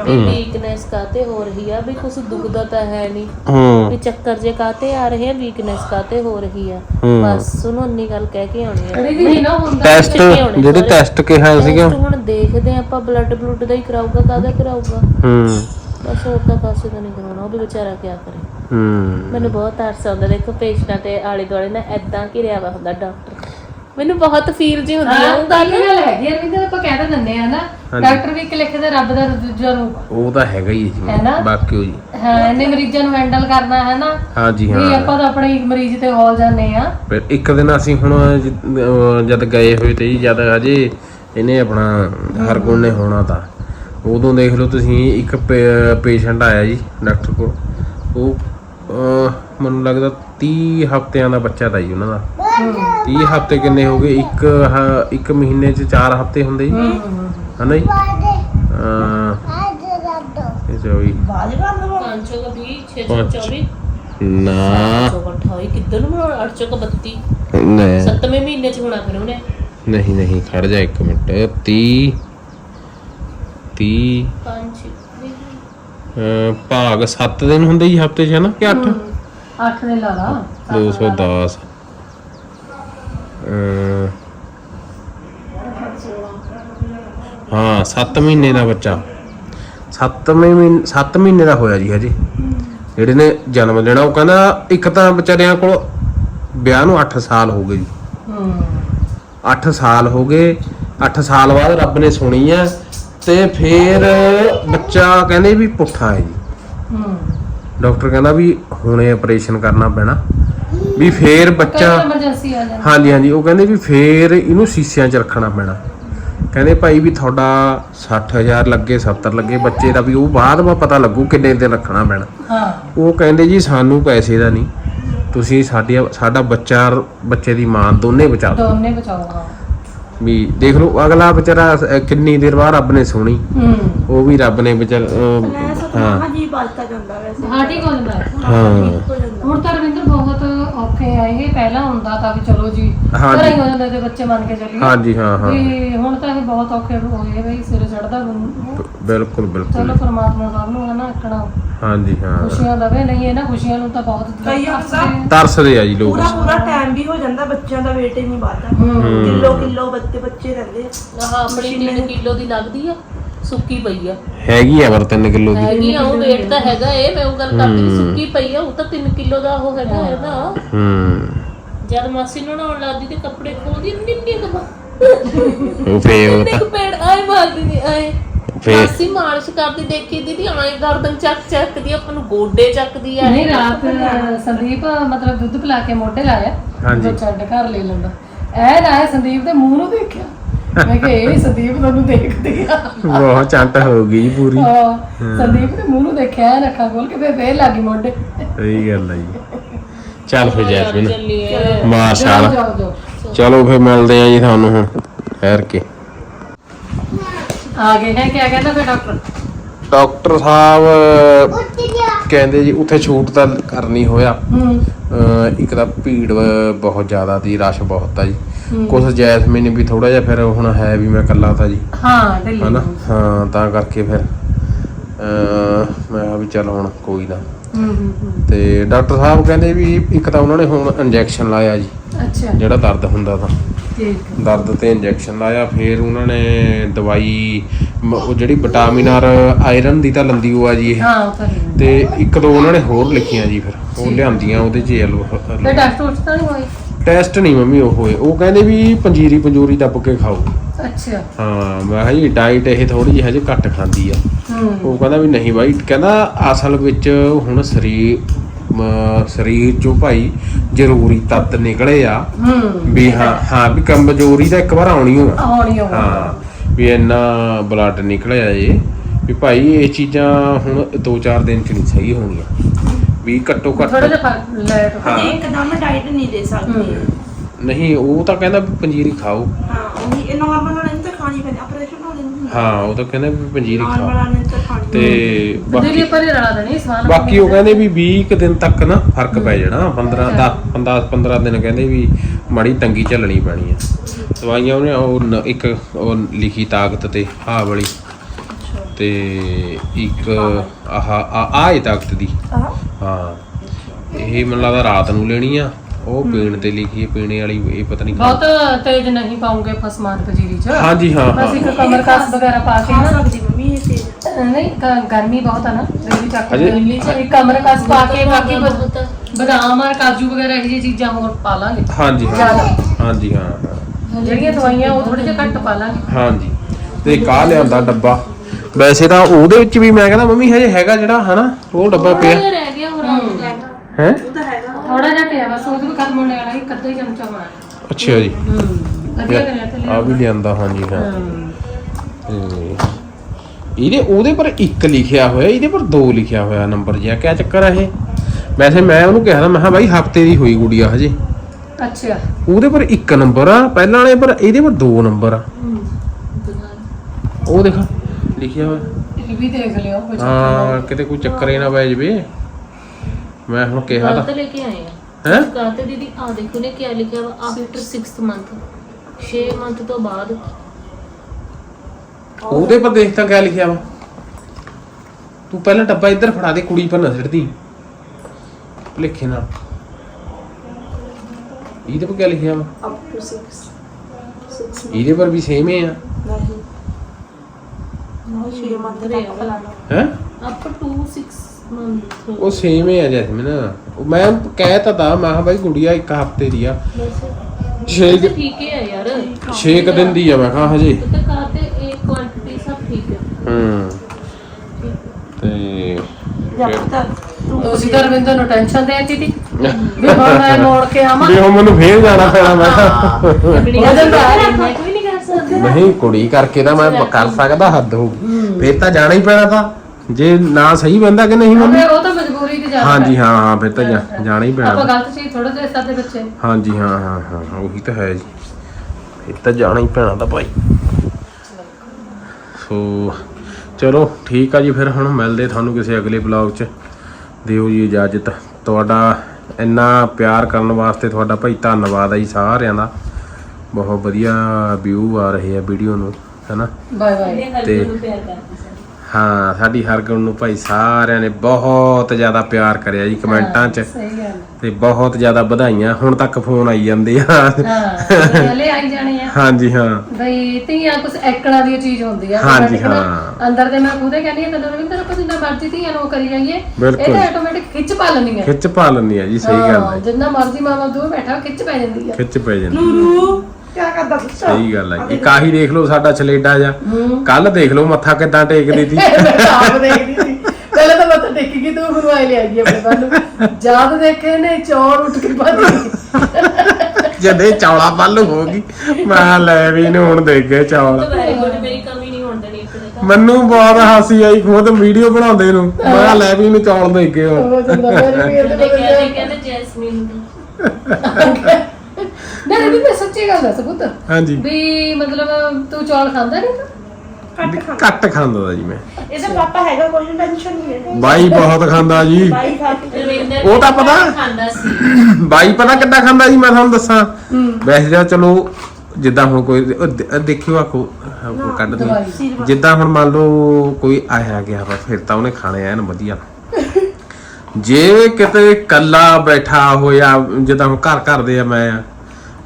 ਵੀ ਵੀਕਨੈਸ ਕਾਤੇ ਹੋ ਰਹੀ ਆ ਵੀ ਕੁਝ ਦੁਖਦਾ ਤਾਂ ਹੈ ਨਹੀਂ ਹੂੰ। ਵੀ ਚੱਕਰ ਜੇ ਕਾਤੇ ਆ ਰਹੇ ਆ ਵੀਕਨੈਸ ਕਾਤੇ ਹੋ ਰਹੀ ਆ। ਹੂੰ। ਬਸ ਉਹਨੂੰ ਇੰਨੀ ਗੱਲ ਕਹਿ ਕੇ ਆਉਣੀ ਆ। ਨਹੀਂ ਨਾ ਹੁੰਦਾ ਟੈਸਟ ਜਿਹੜੇ। ਟੈਸਟ ਕਿਹਾ ਸੀਗਾ। ਹੁਣ ਦੇਖਦੇ ਆ ਆਪਾਂ ਬਲੱਡ ਬਲੂਡ ਦਾ ਹੀ ਕਰਾਊਗਾ ਕਾਹਦਾ ਕਰਾਊਗਾ। ਹੂੰ। ਬਸ ਹੋਰ ਤਾਂ ਕਾਸੇ ਦਾ ਨਹੀਂ ਕਰਾਉਣਾ ਉਹ ਵੀ ਵਿਚਾਰਾ ਕੀ ਕਰੇ। ਹੂੰ। ਮੈਨੂੰ ਬਹੁਤ ਤਰਸ ਆਉਂਦਾ ਦੇਖੋ ਪੇਸ਼ੈਂਟਾਂ ਤੇ ਆਲੇ ਦੁਆਲੇ ਨਾ ਐਦਾਂ ਘਿਰਿਆ ਵਾ ਹੁੰਦਾ ਡਾਕਟਰ। ਮੈਨੂੰ ਬਹੁਤ ਫੀਲ ਜੀ ਹੁੰਦੀ ਆ। ਉਹ ਗੱਲ ਗੱਲ ਹੈਗੀ ਆ ਵੀ ਤਾਂ ਆਪਾਂ ਕਹਿ ਤਾਂ ਦਿੰਦੇ ਆ ਨਾ ਡਾਕਟਰ ਵੀ ਇੱਕ ਲਿਖਦੇ ਰੱਬ ਦਾ ਦੂਜਾ ਰੂਪ ਆ। ਉਹ ਤਾਂ ਹੈਗਾ ਹੀ ਹੈ ਹੈ ਜੀ ਨਾ? ਬਾਕੀ ਉਹ ਜੀ। ਹਾਂ ਇਹਨੇ ਮਰੀਜ਼ਾਂ ਨੂੰ ਹੈਂਡਲ ਕਰਨਾ ਹੈ ਨਾ ਹਾਂਜੀ ਵੀ ਹਾਂ। ਆਪਾਂ ਤਾਂ ਆਪਣੇ ਹੀ ਮਰੀਜ਼ ਤੇ ਹੌਲ ਜਾਂਦੇ ਆ। ਫਿਰ ਇੱਕ ਦਿਨ ਅਸੀਂ ਹੁਣ ਜ- ਅਹ ਜਦ ਗਏ ਹੋਏ ਤੇ ਜੀ ਜਦ ਅਜੇ ਇਹਨੇ ਆਪਣਾ ਹਰਗੁਣ ਨੇ ਹੋਣਾ ਤਾਂ। ਉਦੋਂ ਦੇਖ ਲਓ ਤੁਸੀਂ ਇੱਕ ਪੇਸ਼ੈਂਟ ਆਇਆ ਜੀ ਡਾਕਟਰ ਕੋਲ। ਉਹ ਮੈਨੂੰ ਲੱਗਦਾ 30 ਹਫ਼ਤਿਆਂ ਦਾ ਬੱਚਾ ਤਾਂ ਜੀ ਉਹਨਾਂ ਦਾ। 30 ਹਫ਼ਤੇ ਕਿੰਨੇ ਹੋ ਗਏ? ਇੱਕ ਇੱਕ ਮਹੀਨੇ ਚ 4 ਹਫ਼ਤੇ ਹੁੰਦੇ ਜੀ। ਹਨਾ ਜੀ? ਅਹ, ਇਹ ਜੋ। ਵੀ ਬਾਜ ਕਰ ਦਵਾ 520 624 ਨਾ। ਚੋ 28 ਕਿੱਧਰ ਨੂੰ ਬਣਾਉਣਾ? 8 ਚੋਂ 32 ਨਹੀਂ ਸੱਤਵੇਂ ਮਹੀਨੇ ਚ ਹੋਣਾ ਫਿਰ ਉਹਨੇ। ਨਹੀਂ ਨਹੀਂ ਖੜ ਜਾ ਇੱਕ ਮਿੰਟ। 30 30 ਪੰਜ ਅਹ, ਭਾਗ 7 ਦਿਨ ਹੁੰਦੇ ਜੀ ਹਫ਼ਤੇ 'ਚ ਹੈ ਨਾ ਕਿ 8 ਅੱਠ ਦੇ ਲਾ ਲਾ। 210 ਅਹ, ਹਾਂ 7 ਮਹੀਨੇ ਦਾ ਬੱਚਾ। 7ਵੇਂ ਮਹੀਨੇ 7 ਮਹੀਨੇ ਦਾ ਹੋਇਆ ਜੀ ਹਜੇ। ਜਿਹੜੇ ਨੇ ਜਨਮ ਲੈਣਾ ਉਹ ਕਹਿੰਦਾ ਇੱਕ ਤਾਂ ਵਿਚਾਰਿਆਂ ਕੋਲ ਵਿਆਹ ਨੂੰ 8 ਸਾਲ ਹੋ ਗਏ ਜੀ। ਹੂੰ। 8 ਸਾਲ ਹੋ ਗਏ। 8 ਸਾਲ ਬਾਅਦ ਰੱਬ ਨੇ ਸੁਣੀ ਆ ਤੇ ਫੇਰ ਬੱਚਾ ਕਹਿੰਦੇ ਵੀ ਪੁੱਠਾ ਹੈ ਜੀ। ਹੂੰ। ਡਾਕਟਰ ਕਹਿੰਦਾ ਵੀ ਹੁਣੇ ਆਪਰੇਸ਼ਨ ਕਰਨਾ ਪੈਣਾ। ਵੀ ਫੇਰ ਬੱਚਾ ਐਮਰਜੈਂਸੀ ਆ ਜਾਂਦੀ। ਹਾਂਜੀ ਹਾਂਜੀ ਉਹ ਕਹਿੰਦੇ ਵੀ ਫੇਰ ਇਹਨੂੰ ਸੀਸਿਆਂ 'ਚ ਰੱਖਣਾ ਪੈਣਾ। ਕਹਿੰਦੇ ਭਾਈ ਵੀ ਤੁਹਾਡਾ 60000 ਲੱਗੇ 70 ਲੱਗੇ ਬੱਚੇ ਦਾ ਵੀ ਉਹ ਬਾਅਦ ਵਿੱਚ ਪਤਾ ਲੱਗੂ ਕਿੰਨੇ ਦਿਨ ਰੱਖਣਾ ਪੈਣਾ। ਹਾਂ। ਉਹ ਕਹਿੰਦੇ ਜੀ ਸਾਨੂੰ ਪੈਸੇ ਦਾ ਨਹੀਂ। ਤੁਸੀਂ ਸਾਡੀ ਸਾਡਾ ਬੱਚਾ ਬੱਚੇ ਦੀ ਮਾਂ ਦੋਨੇ ਬਚਾ ਦਿਓ। ਦੋਨੇ ਬਚਾਓ ਹਾਂ। ਵੀ ਦੇਖ ਲਓ ਅਗਲਾ ਵਿਚਾਰਾ ਅਹ, ਕਿੰਨੀ ਦੇਰ ਬਾਅਦ ਰੱਬ ਨੇ ਸੁਣੀ। ਹੂੰ। ਉਹ ਵੀ ਰੱਬ ਨੇ ਵਿਚਾਰ ਹਾਂ। ਮਹਾਂ ਜੀ ਬਲਤਾ ਜਾਂਦਾ ਵੈਸੇ। ਹਾਂ ਠੀਕ ਹੋ ਜਾਂਦਾ ਹੈ। ਹਾਂ। ਹੋ ਜਾਂਦਾ ਹੁਣ ਤਾਂ ਰਵਿੰਦਰ ਬਹੁਤ ਔਖੇ ਆ ਇਹ ਪਹਿਲਾਂ ਹੁੰਦਾ ਤਾਂ ਵੀ ਚਲੋ ਜੀ ਹਾਂਜੀ। ਘਰੇ ਹੀ ਹੋ ਜਾਂਦੇ ਤੇ ਬੱਚੇ ਮੰਨ ਕੇ ਚੱਲੀਏ। ਹਾਂਜੀ ਹਾਂ ਹਾਂ। ਵੀ ਹੁਣ ਤਾਂ ਇਹ ਬਹੁਤ ਔਖੇ ਹੋਏ ਬਈ ਸਿਰ ਚੜਦਾ ਬਿਲਕੁਲ ਬਿਲਕੁਲ। ਚਲੋ ਪਰਮਾਤਮਾ ਸਭ ਨੂੰ ਹਨਾ ਆਖਣਾ ਹਾਂਜੀ ਹਾਂ। ਖੁਸ਼ੀਆਂ ਦਵੇ ਨਹੀਂ ਇਹਨਾਂ ਖੁਸ਼ੀਆਂ ਨੂੰ ਤਾਂ ਬਹੁਤ ਤਰਸਦੇ ਆ ਜੀ ਲੋਕ। ਪੂਰਾ ਪੂਰਾ ਟਾਈਮ ਵੀ ਹੋ ਜਾਂਦਾ ਬੱਚਿਆਂ ਦਾ weight ਹੀ ਨਹੀਂ ਵੱਧਦਾ। ਹੂੰ। ਕਿਲੋ ਕਿਲੋ ਬੱਚੇ ਬੱਚੇ ਰਹਿੰਦੇ ਆ। ਆਹ ਆਪਣੀ 3 ਕਿਲੋ ਦੀ ਲੱਗਦੀ ਆ। ਸੁੱਕੀ ਪਈ ਆ। ਹੈਗੀ ਆ ਵਰ 3 ਕਿਲੋ ਦੀ। ਹੈਗੀ ਆ ਉਹ weight ਤਾਂ ਹੈਗਾ ਏ ਮੈਂ ਉਹ ਗੱਲ ਕਰਦੀ ਸੁੱਕੀ ਪਈ ਆ ਉਹ ਤਾਂ 3 ਕਿਲੋ ਦਾ ਉਹ ਹੈਗਾ ਇਹਦਾ ਹੂੰ। ਜਦ ਮਾਸੀ ਨੂੰ ਨਹਾਉਣ ਲੱਗਦੀ ਤੇ ਕੱਪੜੇ ਖੋਲਦੀ ਨਿੰਨੀ ਕਮਾ ਉਹ ਫੇਰ ਉਹ ਕੁ ਪੇੜ ਆਏ ਮਾਰਦੀ ਨਹੀਂ ਆਏ। ਫੇਰ ਮਾਸੀ ਮਾਲਿਸ਼ ਕਰਦੀ ਦੇਖੀ ਦੀਦੀ ਆਏ ਗਰਦਨ ਚੱਕ ਚੱਕਦੀ ਆਪਾਂ ਨੂੰ ਗੋਡੇ ਚੱਕਦੀ ਆ। ਨਹੀਂ ਰਾਤ ਸੰਦੀਪ ਮਤਲਬ ਦੁੱਧ ਪਿਲਾ ਕੇ ਮੋਢੇ ਲਾਇਆ। ਹਾਂਜੀ। ਉਹ ਛੱਡ ਘਰ ਲੈ ਲੈਂਦਾ। ਐ ਲਾਇਆ ਸੰਦੀਪ ਦੇ ਮੂੰਹ ਨੂੰ ਦੇਖਿਆ ਮੈਂ ਕਿਹਾ ਇਹ ਸੰਦੀਪ ਤੁਹਾਨੂੰ ਦੇਖਦੀ ਆ। ਬਹੁਤ ਚੰਟ ਹੋ ਗਈ ਜੀ ਪੂਰੀ। ਹਾਂ, ਸੰਦੀਪ ਦੇ ਮੂੰਹ ਨੂੰ ਦੇਖਿਆ ਐਨ ਅੱਖਾਂ ਖੋਲ ਕੇ ਫੇਰ ਫੇਰ ਲੱਗੀ ਮੋਢੇ। ਸਹੀ ਗੱਲ ਆ ਜੀ। ਚੱਲ ਫੇਰ ਜੈਸਮੀਨ ਚੱਲੀਏ। ਮਾਸ਼ਾਅੱਲਾ ਜਾਓ ਜਾਓ। ਚਲੋ ਫੇਰ ਮਿਲਦੇ ਆ ਜੀ ਤੁਹਾਨੂੰ ਹੁਣ ਠਹਿਰ ਕੇ। ਆ ਗਏ ਹੈ ਕਿਆ ਕਹਿੰਦਾ ਫੇਰ ਡਾਕਟਰ? ਡਾਕਟਰ ਸਾਹਿਬ ਕਹਿੰਦੇ ਜੀ ਉੱਥੇ ਛੂਟ ਤਾਂ ਕਰਨੀ ਹੋਇਆ। ਹੂੰ। ਅਹ ਇੱਕ ਤਾਂ ਭੀੜ ਬਹੁਤ ਜ਼ਿਆਦਾ ਦੀ ਰਸ਼ ਬਹੁਤ ਆ ਜੀ। ਕੁਛ ਜੈਸਮੀਨ ਵੀ ਥੋੜਾ ਜਿਹਾ ਫਿਰ ਹੁਣ ਹੈ ਵੀ ਮੈਂ ਇਕੱਲਾ ਤਾਂ ਜੀ। ਹਾਂ ਢਿੱਲੀ ਹਨਾ? ਹਾਂ ਤਾਂ ਕਰਕੇ ਫਿਰ ਮੈਂ ਵੀ ਚੱਲ ਹੁਣ ਕੋਈ ਨਾ। ਤੇ ਡਾਕਟਰ ਸਾਹਿਬ ਕਹਿੰਦੇ ਵੀ ਇੱਕ ਤਾਂ ਉਹਨਾਂ ਨੇ ਹੁਣ ਇੰਜੈਕਸ਼ਨ ਲਾਇਆ ਜੀ ਅੱਛਾ। ਜਿਹੜਾ ਦਰਦ ਹੁੰਦਾ ਤਾਂ। ਠੀਕ। ਦਰਦ ਤੇ ਇੰਜੈਕਸ਼ਨ ਲਾਇਆ ਫਿਰ ਉਹਨਾਂ ਨੇ ਦਵਾਈ ਉਹ ਜਿਹੜੀ ਵਿਟਾਮਿਨ ਆਰ ਆਇਰਨ ਦੀ ਤਾਂ ਲੰਦੀ ਉਹ ਆ ਜੀ ਇਹ। ਹਾਂ ਤਾਂ ਇੱਕ ਦੋ ਉਹਨਾਂ ਨੇ ਹੋਰ ਲਿਖੀਆਂ ਜੀ ਫਿਰ ਉਹ ਲਿਆਂਦੀਆਂ ਉਹਦੇ ਚ ਤੇ ਡਾਕਟਰ ਉੱਠ ਤਾਂ ਨਹੀਂ ਹੋਈ ਟੈਸਟ ਨਹੀਂ ਮੰਮੀ ਉਹ ਹੋਏ। ਉਹ ਕਹਿੰਦੇ ਵੀ ਪੰਜੀਰੀ ਪੰਜੂਰੀ ਦੱਬ ਕੇ ਖਾਓ। ਅੱਛਾ। ਹਾਂ ਮੈਂ ਕਿਹਾ ਜੀ ਡਾਈਟ ਇਹ ਥੋੜੀ ਜਿਹੀ ਹਜੇ ਘੱਟ ਖਾਂਦੀ ਆ। ਉਹ ਕਹਿੰਦਾ ਵੀ ਨਹੀਂ ਬਾਈ ਕਹਿੰਦਾ ਅਸਲ ਵਿੱਚ ਹੁਣ ਸਰੀਰ ਮ- ਸਰੀਰ ਚੋਂ ਭਾਈ ਜ਼ਰੂਰੀ ਤੱਤ ਨਿਕਲੇ ਆ। ਹੂੰ। ਵੀ ਹਾਂ ਹਾਂ ਵੀ ਕਮਜ਼ੋਰੀ ਤਾਂ ਇੱਕ ਵਾਰ ਆਉਣੀ ਹੋਣਾ। ਆਉਣੀ ਹਾਂ ਵੀ ਇੰਨਾ ਬਲੱਡ ਨਿਕਲਿਆ ਜੇ ਵੀ ਭਾਈ ਇਹ ਚੀਜ਼ਾਂ ਹੁਣ 2-4 ਦਿਨ ਚ ਨਹੀਂ ਸਹੀ ਹੋਣੀਆਂ। ਵੀ ਘੱਟੋ ਘੱਟ ਥੋੜਾ ਜਿਹਾ ਫ਼ਰਕ ਲੈ ਤੋ ਹਾਂ। ਇੱਕਦਮ ਡਾਈਟ ਨਹੀਂ ਦੇ ਸਕਦੀ। ਨਹੀਂ ਉਹ ਤਾਂ ਕਹਿੰਦਾ ਵੀ ਪੰਜੀਰੀ ਖਾਓ। ਹਾਂ ਉਹੀ ਇਹ ਨਾਰਮਲ ਵਾਲੇ ਨੂੰ ਤਾਂ ਖਾਣੀ ਪੈਂਦੀ ਆਪਰੇਸ਼ਨ ਵਾਲੇ ਨੂੰ ਨਹੀਂ। ਹਾਂ ਉਹ ਤਾਂ ਕਹਿੰਦਾ ਵੀ ਪੰਜੀਰੀ ਨਾਰਮਲ ਖਾਓ ਵਾਲੇ ਨੂੰ ਤਾਂ ਖਾਣੀ ਤੇ ਬਾਕੀ ਪਰ ਰਲਾ ਦੇਣੀ ਸਮਾਨ। ਬਾਕੀ ਉਹ ਕਹਿੰਦੇ ਵੀ 20 ਕੁ ਦਿਨ ਤੱਕ ਨਾ ਫ਼ਰਕ ਪੈ ਜਾਣਾ 15 10 15 15 ਦਿਨ ਕਹਿੰਦੇ ਵੀ ਮਾੜੀ ਤੰਗੀ ਝੱਲਣੀ ਪੈਣੀ ਆ। ਦਵਾਈਆਂ ਉਹਨੇ ਉਹ ਨ- ਇੱਕ ਉਹ ਲਿਖੀ ਤਾਕਤ ਤੇ ਆਹ ਵਾਲੀ। ਤੇ ਇੱਕ ਆਹ ਆ ਆਹ ਤਾਕਤ ਦੀ। ਆਹ। ਹਾਂ। ਇਹ ਮੈਨੂੰ ਲੱਗਦਾ ਰਾਤ ਨੂੰ ਲੈਣੀ ਆ। ਉਹ ਪੀਣ ਤੇ ਲਿਖੀ ਹੈ ਪੀਣੇ ਵਾਲੀ ਇਹ ਪਤਾ ਨਹੀਂ ਬਹੁਤ ਤੇਜ਼ ਨਹੀਂ ਪਾਉਂਗੇ ਫਸਮਾਨ ਪਜੀਰੀ ਚ। ਹਾਂਜੀ ਹਾਂ ਬਸ ਇੱਕ ਕਮਰ ਕਸ ਵਗੈਰਾ ਪਾ ਕੇ ਨਾ। ਸਕਦੀ ਮੰਮੀ ਇਹ ਤੇ ਅਹ ਨਹੀਂ ਗ- ਗਰਮੀ ਬਹੁਤ ਆ ਨਾ। ਦਿੱਲੀ ਚੱਕ ਹਜੇ? ਚ ਇੱਕ ਕਮਰ ਕਸ ਪਾ ਕੇ ਬਾਕੀ ਬ- ਬਦਾਮ ਔਰ ਕਾਜੂ ਵਗੈਰਾ ਇਹ ਜਿਹੀ ਚੀਜ਼ਾਂ ਹੋਰ ਪਾ ਲਾਂਗੇ। ਹਾਂਜੀ ਹਾਂ। ਜ਼ਿਆਦਾ। ਹਾਂਜੀ ਹਾਂ। ਹਾਂ ਜਿਹੜੀਆਂ ਦਵਾਈਆਂ ਉਹ ਥੋੜੇ ਜਿਹਾ ਘੱਟ ਪਾ ਲਾਂਗੇ। ਹਾਂਜੀ। ਤੇ ਕਾਹ ਲਿਆਂਦਾ ਡੱਬਾ। ਵੈਸੇ ਤਾਂ ਉਹਦੇ ਵਿੱਚ ਵੀ ਮੈਂ ਕਹਿੰਦਾ ਮੰਮੀ ਹਜੇ ਹੈਗਾ ਜਿਹੜਾ ਹਨਾ? ਉਹ ਡੱਬਾ ਪਿਆ। ਇਹ ਰਹਿ ਗਿਆ ਹੋਰ ਆ ਗਿਆ ਹੈ? ਉਹ ਤਾਂ ਹੈਗਾ। ਥੋੜਾ ਜਿਹਾ ਪਿਆ ਬਸ ਉਹਦੇ ਵੀ ਖਤਮ ਹੋਣੇ ਵਾਲਾ ਇੱਕ ਅੱਧਾ ਹੀ ਚਮਚਾ ਹੋਣਾ। ਅੱਛਾ ਜੀ। ਹੂੰ ਵਧੀਆ ਕਰਿਆ ਤੇ ਆ ਵੀ ਲਿਆਂਦਾ ਹਾਂਜੀ ਹਾਂ। ਹੂੰ। ਤੇ ਇਹਦੇ ਉਹਦੇ ਪਰ ਇੱਕ ਲਿਖਿਆ ਹੋਇਆ ਇਹਦੇ ਪਰ ਦੋ ਲਿਖਿਆ ਹੋਇਆ ਨੰਬਰ ਜਿਹਾ। ਕਿਆ ਚੱਕਰ ਆ ਇਹ? ਵੈਸੇ ਮੈਂ ਉਹਨੂੰ ਕਿਹਾ ਨਾ ਮੈਂ ਕਿਹਾ ਬਾਈ ਹਫ਼ਤੇ ਦੀ ਹੋਈ ਗੁੜੀਆ ਹਜੇ। ਅੱਛਾ। ਉਹਦੇ ਪਰ ਇੱਕ ਨੰਬਰ ਆ ਪਹਿਲਾਂ ਵਾਲੇ ਪਰ ਇਹਦੇ ਪਰ ਦੋ ਨੰਬਰ ਆ। ਉਹ ਦੇਖਾ। ਲਿਖਿਆ ਹੋਇਆ। ਇਹ ਵੀ ਦੇਖ ਲਿਓ ਕੁਝ ਹਾਂ ਕਿਤੇ ਕੋਈ ਚੱਕਰ ਹੀ ਨਾ ਪੈ ਜਵੇ। ਮੈਂ ਹੁਣ ਕਿਹਾ ਤਾਂ ਲੈ ਕੇ ਆਏ ਆ। ਹੈ? ਕਹਤੇ ਦੀਦੀ ਆ ਦੇਖੋ ਨੇ ਕੀ ਲਿਖਿਆ ਵਾ ਆਫਟਰ 6th ਮੰਥ 6 ਮੰਥ ਤੋਂ ਬਾਅਦ। ਉਹਦੇ ਪਰ ਦੇਖ ਤਾਂ ਕਿਆ ਲਿਖਿਆ ਵਾ। ਤੂੰ ਪਹਿਲਾਂ ਡੱਬਾ ਇੱਧਰ ਫੜਾ ਦੇ ਕੁੜੀ ਪਰ ਨਾ ਸਿੱਟਦੀ। ਲਿਖੇ ਨਾਲ। ਇਹਦੇ ਪਰ ਕਿਆ ਲਿਖਿਆ ਵਾ? ਅਪ ਟੂ 6 6 ਇਹਦੇ ਪਰ ਵੀ ਸੇਮ ਹੀ ਆ। ਨਹੀਂ। ਨਹੀਂ ਸ਼ੀਰੇ ਮੰਦ ਦੇ ਤੱਕ ਫਲਾਣਾ ਹੈ? ਅਪ ਟੂ 6 ਮੰਥ ਉਹ ਸੇਮ ਹੀ ਆ ਜੈਸਮੀਨ ਉਹ ਮੈਂ ਕਹਿ ਤਾਂ ਦਾ ਮੈਂ ਕਿਹਾ ਬਾਈ ਗੁੜੀਆ ਇੱਕ ਹਫ਼ਤੇ ਦੀ ਆ। ਛੇ ਵੈਸੇ ਠੀਕ ਹੈ ਯਾਰ। 6 ਕ ਦਿਨ ਦੀ ਆ ਮੈਂ ਕਿਹਾ ਹਜੇ। ਤੇ ਕਹਤੇ ਇਹ ਕੁਆਂਟੀਟੀ ਸਭ ਠੀਕ ਹੈ ਹੂੰ। ਤੇ ਜਦ ਤੱਕ ਤੂੰ ਤੁਸੀਂ ਤਾਂ ਰਵਿੰਦਰ ਨੂੰ ਟੈਨਸ਼ਨ ਦੇ ਦਿੱਤੀ ਤੀ ਵੀ ਹੁਣ ਮੈਂ ਮੋੜ ਕੇ ਆਵਾਂ। ਵੀ ਹੁਣ ਮੈਨੂੰ ਫੇਰ ਜਾਣਾ ਪੈਣਾ ਮੈਂ ਕਿਹਾ। ਅਗਲੀ ਉਹਦੇ ਗੱਲ ਨਾਲ ਮੈਂ ਕੋਈ ਨਹੀਂ ਕਰ ਸਕਦਾ। ਨਹੀਂ ਕੁੜੀ ਕਰਕੇ ਤਾਂ ਮੈਂ ਕਰ ਸਕਦਾ ਹੱਦ ਹੋ ਗਈ। ਫੇਰ ਤਾਂ ਜਾਣਾ ਹੀ ਪੈਣਾ ਤਾਂ। ਜੇ ਨਾ ਸਹੀ ਬੰਦਾ ਕਿ ਨਹੀਂ ਮੰਮੀ? ਉਹ ਤਾਂ ਮਜਬੂਰੀ ਤੇ ਜਾਣਾ ਹਾਂਜੀ ਹਾਂ ਹਾਂ ਫਿਰ ਤਾਂ ਜਾ- ਜਾਣਾ ਹੀ ਆਪਾਂ ਪੈਣਾ ਗਲਤ ਚੀਜ਼ ਥੋੜਾ ਦੇ ਸਾਡੇ ਬੱਚੇ। ਹਾਂਜੀ ਹਾਂ ਹਾਂ ਹਾਂ ਹਾਂ, ਉਹੀ ਤਾਂ ਹੈ ਜੀ। ਫਿਰ ਤਾਂ ਜਾਣਾ ਹੀ ਪੈਣਾ ਤਾਂ ਭਾਈ। ਸੋ ਚਲੋ ਠੀਕ ਆ ਜੀ ਫਿਰ ਹੁਣ ਮਿਲਦੇ ਤੁਹਾਨੂੰ ਕਿਸੇ ਅਗਲੇ ਬਲੌਗ 'ਚ। ਦਿਓ ਜੀ ਇਜਾਜ਼ਤ। ਤੁਹਾਡਾ ਇੰਨਾ ਪਿਆਰ ਕਰਨ ਵਾਸਤੇ ਤੁਹਾਡਾ ਭਾਈ ਧੰਨਵਾਦ ਆ ਜੀ ਸਾਰਿਆਂ ਦਾ। ਬਹੁਤ ਵਧੀਆ ਵਿਊ ਆ ਰਹੇ ਆ ਵੀਡੀਓ ਨੂੰ। ਹੈਨਾ? Bye bye. ਸੀ ਹਾਂ ਸਾਡੀ ਹਰਗੁਣ ਨੂੰ ਭਾਈ ਸਾਰਿਆਂ ਨੇ ਬਹੁਤ ਜ਼ਿਆਦਾ ਪਿਆਰ ਕਰਿਆ ਜੀ ਕਮੈਂਟਾਂ 'ਚ। ਸਹੀ ਗੱਲ ਤੇ ਬਹੁਤ ਜ਼ਿਆਦਾ ਵਧਾਈਆਂ ਹੁਣ ਤੱਕ ਫੋਨ ਆਈ ਜਾਂਦੇ ਆ। ਹਾਂ ਹਲੇ ਆਈ ਜਾਣੇ ਆ। ਹਾਂਜੀ ਹਾਂ। ਬਈ ਧੀਆਂ ਕੁਝ ਐਕੜਾਂ ਦੀ ਚੀਜ਼ ਹੁੰਦੀ ਆ। ਹਾਂਜੀ, ਹਾਂ। ਅੰਦਰ ਦੇ ਮੈਂ ਖੁਦੇ ਕਹਿੰਦੀ ਆ ਤੈਨੂੰ ਰਵਿੰਦਰ ਆਪਾਂ ਜਿੰਨਾ ਮਰਜ਼ੀ ਧੀਆਂ ਨੂੰ ਉਹ ਕਰੀ ਜਾਈਏ। ਇਹ ਤਾਂ ਆਟੋਮੈਟਿਕ ਖਿੱਚ ਪਾ ਲੈਂਦੀ ਆ ਖਿੱਚ ਪਾ ਲੈਂਦੀ ਆ ਜੀ ਸਹੀ ਗੱਲ ਹਾਂ, ਜਿੰਨਾ ਮਰਜ਼ੀ ਮਾਮਾ ਦੂਰ ਬੈਠਾ ਖਿੱਚ ਪੈ ਜਾਂਦੀ ਆ। ਖਿੱਚ ਪੈ ਜਾਂਦੀ ਨੂਰੂ ਕਰਦਾ ਸਹੀ ਗੱਲ ਹੈ ਇੱਕ ਆਹੀ ਦੇਖ ਲਓ ਸਾਡਾ ਛਲੇਡਾ ਜਾ ਕੱਲ ਦੇਖ ਲਓ ਮੱਥਾ ਕਿੱਦਾਂ ਟੇਕਦੀ ਸੀ। ਆਪ ਦੇਖਦੀ ਸੀ। ਪਹਿਲਾਂ ਤਾਂ ਮੱਥਾ ਟੇਕੀ ਕਿ ਤੂੰ ਫਰਮਾਈ ਲਿਆਈ ਆਪਣੇ ਵੱਲ ਨੂੰ। ਜਦ ਦੇਖੇ ਨੇ ਚੌਰ ਉੱਠ ਕੇ ਭੱਜ ਗਈ ਜਦੇ ਚੌਲਾ ਵੱਲ ਹੋ ਗਈ। ਮੈਂ ਕਿਹਾ ਲੈ ਵੀ ਇਹਨੂੰ ਹੁਣ ਦੇਖ ਗਏ ਚੌਲ। ਤਾਂ ਵੈਰੀ ਗੁੱਡ ਮੇਰੀ ਕਮੀ ਨਹੀਂ ਹੋਣ ਦੇਣੀ ਆਪਣੇ ਘਰ ਮੈਨੂੰ ਬਹੁਤ ਹਾਸੀ ਆਈ ਖੁਦ ਵੀਡੀਓ ਬਣਾਉਂਦੇ ਨੂੰ। ਮੈਂ ਕਿਹਾ ਲੈ ਵੀ ਇਹਨੂੰ ਚੌਲ ਦੇਖ ਗਏ ਹੁਣ। ਉਹ ਜਾਂਦਾ ਦੇ ਕਹਿੰਦੇ ਕਹਿੰਦੇ ਜੈਸਮੀਨ ਦੀ ਨਾ ਵੀ ਮੈਂ ਸੱਚੀ ਗੱਲ ਦੱਸ ਪੁੱਤ। ਹਾਂਜੀ। ਵੀ ਮਤਲਬ ਤੂੰ ਚੌਲ ਖਾਂਦਾ ਨਹੀਂ ਘੱਟ ਖਾਂਦਾ। ਤਾ ਜੀ ਮੈਂ। ਇਹਦਾ ਪਾਪਾ ਹੈਗਾ ਕੋਈ ਟੈਨਸ਼ਨ ਨਹੀਂ ਹੈ। ਬਾਈ ਬਹੁਤ ਖਾਂਦਾ ਜੀ। ਬਾਈ ਖਾ ਕੇ ਰਵਿੰਦਰ ਉਹ ਤਾਂ ਪਤਾ। ਖਾਂਦਾ ਸੀ। ਬਾਈ ਪਤਾ ਕਿੱਦਾਂ ਖਾਂਦਾ ਜੀ ਮੈਂ ਤੁਹਾਨੂੰ ਦੱਸਾਂ। ਵੈਸੇ ਤਾਂ ਚਲੋ ਜਿੱਦਾਂ ਹੁਣ ਕੋਈ ਦੇ- ਦੇਖਿਓ ਆਖੋ। ਕੱਢ ਦੇ ਜਿੱਦਾਂ ਹੁਣ ਮੰਨ ਲਓ ਕੋਈ ਆਇਆ ਗਿਆ ਵਾ ਫਿਰ ਤਾਂ ਉਹਨੇ ਖਾਣੇ ਐਨ ਵਧੀਆ। ਜੇ ਕਿਤੇ ਕੱਲਾ ਬੈਠਾ ਹੋਇਆ ਜਿੱਦਾਂ ਹੁਣ ਘਰ ਘਰ ਦੇ ਆ ਮੈਂ। ਆ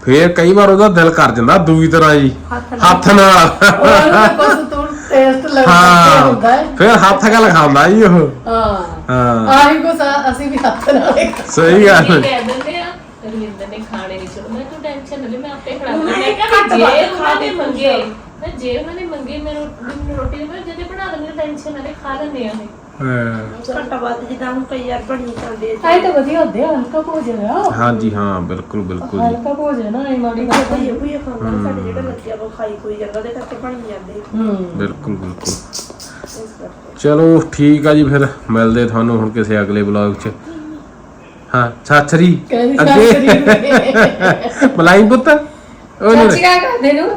ਫੇਰ ਕਈ ਵਾਰ ਉਹਦਾ ਦਿਲ ਕਰ ਜਾਂਦਾ ਦੂਈ ਤਰ੍ਹਾਂ ਜੀ ਹੱਥ ਨਾਲ। ਉਹ ਬਸ ਤੂੰ ਟੇਸਟ ਲੱਗਦਾ ਹੁੰਦਾ ਹਾਂ। ਹੈ। ਫੇਰ ਹੱਥ ਨਾਲ ਖਾਂਦਾ ਜੀ ਉਹ। ਹਾਂ। ਹਾਂ। ਆਹੀ ਕੁਛ ਆ, ਅਸੀਂ ਵੀ ਹੱਥ ਨਾਲ ਹੀ ਖਾਂਦੇ। ਸਹੀ ਗੱਲ। ਇਹ ਕਹਿ ਦਿੰਦੇ ਆ ਰਵਿੰਦਰ ਨੇ ਖਾਣੇ ਨਹੀਂ ਚਲੋ ਮੈਂ ਤੂੰ ਟੈਨਸ਼ਨ ਨਾ ਲੈ ਮੈਂ ਆਪੇ ਖੜਾ ਦੂੰਗਾ ਮੈਂ ਕਿਹਾ ਘੱਟ ਵੀ ਜੇ ਉਹਨਾਂ ਨੇ ਮੰਗੇ ਮੈਂ ਜੇ ਉਹਨਾਂ ਨੇ ਮੰਗੇ ਮੈਨੂੰ ਮੈਨੂੰ ਰੋਟੀ ਦੇ ਮੈਂ ਜਦੇ ਬਣਾ ਟੈਨਸ਼ਨ ਨਾ ਲੈ ਖਾ ਲੈਂਦੇ ਆ ਇਹ ਹਾਂ। ਘੱਟਾ ਬਾਤ ਜਿੱਦਾਂ ਹੁਣ ਕਈ ਯਾਰ ਬਣੀ ਜਾਂਦੇ ਆਏ ਤਾਂ ਵਧੀਆ ਹੁੰਦੇ ਆ ਹਲਕਾ ਭੋਜਨ ਆ। ਹਾਂਜੀ ਹਾਂ ਬਿਲਕੁਲ ਬਿਲਕੁਲ ਜੀ। ਹਲਕਾ ਭੋਜਨ ਆ ਇਹ ਮਾੜੀ ਗੱਲ ਕੋਈ ਇਹ ਕੋਈ ਖਾਂਦਾ ਨੀ, ਸਾਡੇ ਜਿਹੜਾ ਲੱਗਿਆ ਵਾ ਖਾਈ ਕੋਈ ਜਾਂਦਾ ਦੇ ਕਰਕੇ ਬਣੀ ਜਾਂਦੇ ਹੂੰ। ਬਿਲਕੁਲ ਬਿਲਕੁਲ। ਇਸ ਕਰਕੇ। ਚਲੋ ਠੀਕ ਆ ਜੀ ਫਿਰ ਮਿਲਦੇ ਤੁਹਾਨੂੰ ਹੁਣ ਕਿਸੇ ਅਗਲੇ ਵਲੌਗ 'ਚ। ਹਾਂ ਸਾਥਰੀ ਕਹਿੰਦੀ ਅੱਗੇ। ਮਲਾਈ ਪੁੱਤ? ਉਹ ਨਹੀਂ ਕਿਆ ਕਰਦੇ ਨੂੰ?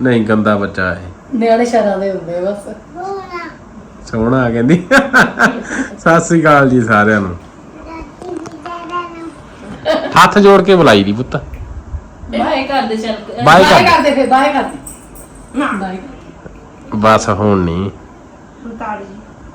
ਨਹੀਂ ਗੰਦਾ ਬੱਚਾ ਹੈ ਨਿਆਣੇ ਸ਼ਰਾਂ ਦੇ ਹੁੰਦੇ ਆ ਬਸ। ਸੋਹਣਾ ਕਹਿੰਦੀ। ਸਤਿ ਸ੍ਰੀ ਅਕਾਲ ਜੀ ਸਾਰਿਆਂ ਨੂੰ। ਹੱਥ ਜੋੜ ਕੇ ਬੁਲਾਈ ਦੀ ਪੁੱਤ। ਬਾਏ ਕਰਦੇ ਚੱਲ ਬਾਏ ਬਾਏ ਕਰ ਕਰਦੇ। ਫੇਰ ਬਾਏ ਕਰਦੇ। ਬਾਏ ਬਸ ਹੁਣ ਨਹੀਂ ਤਾੜੀ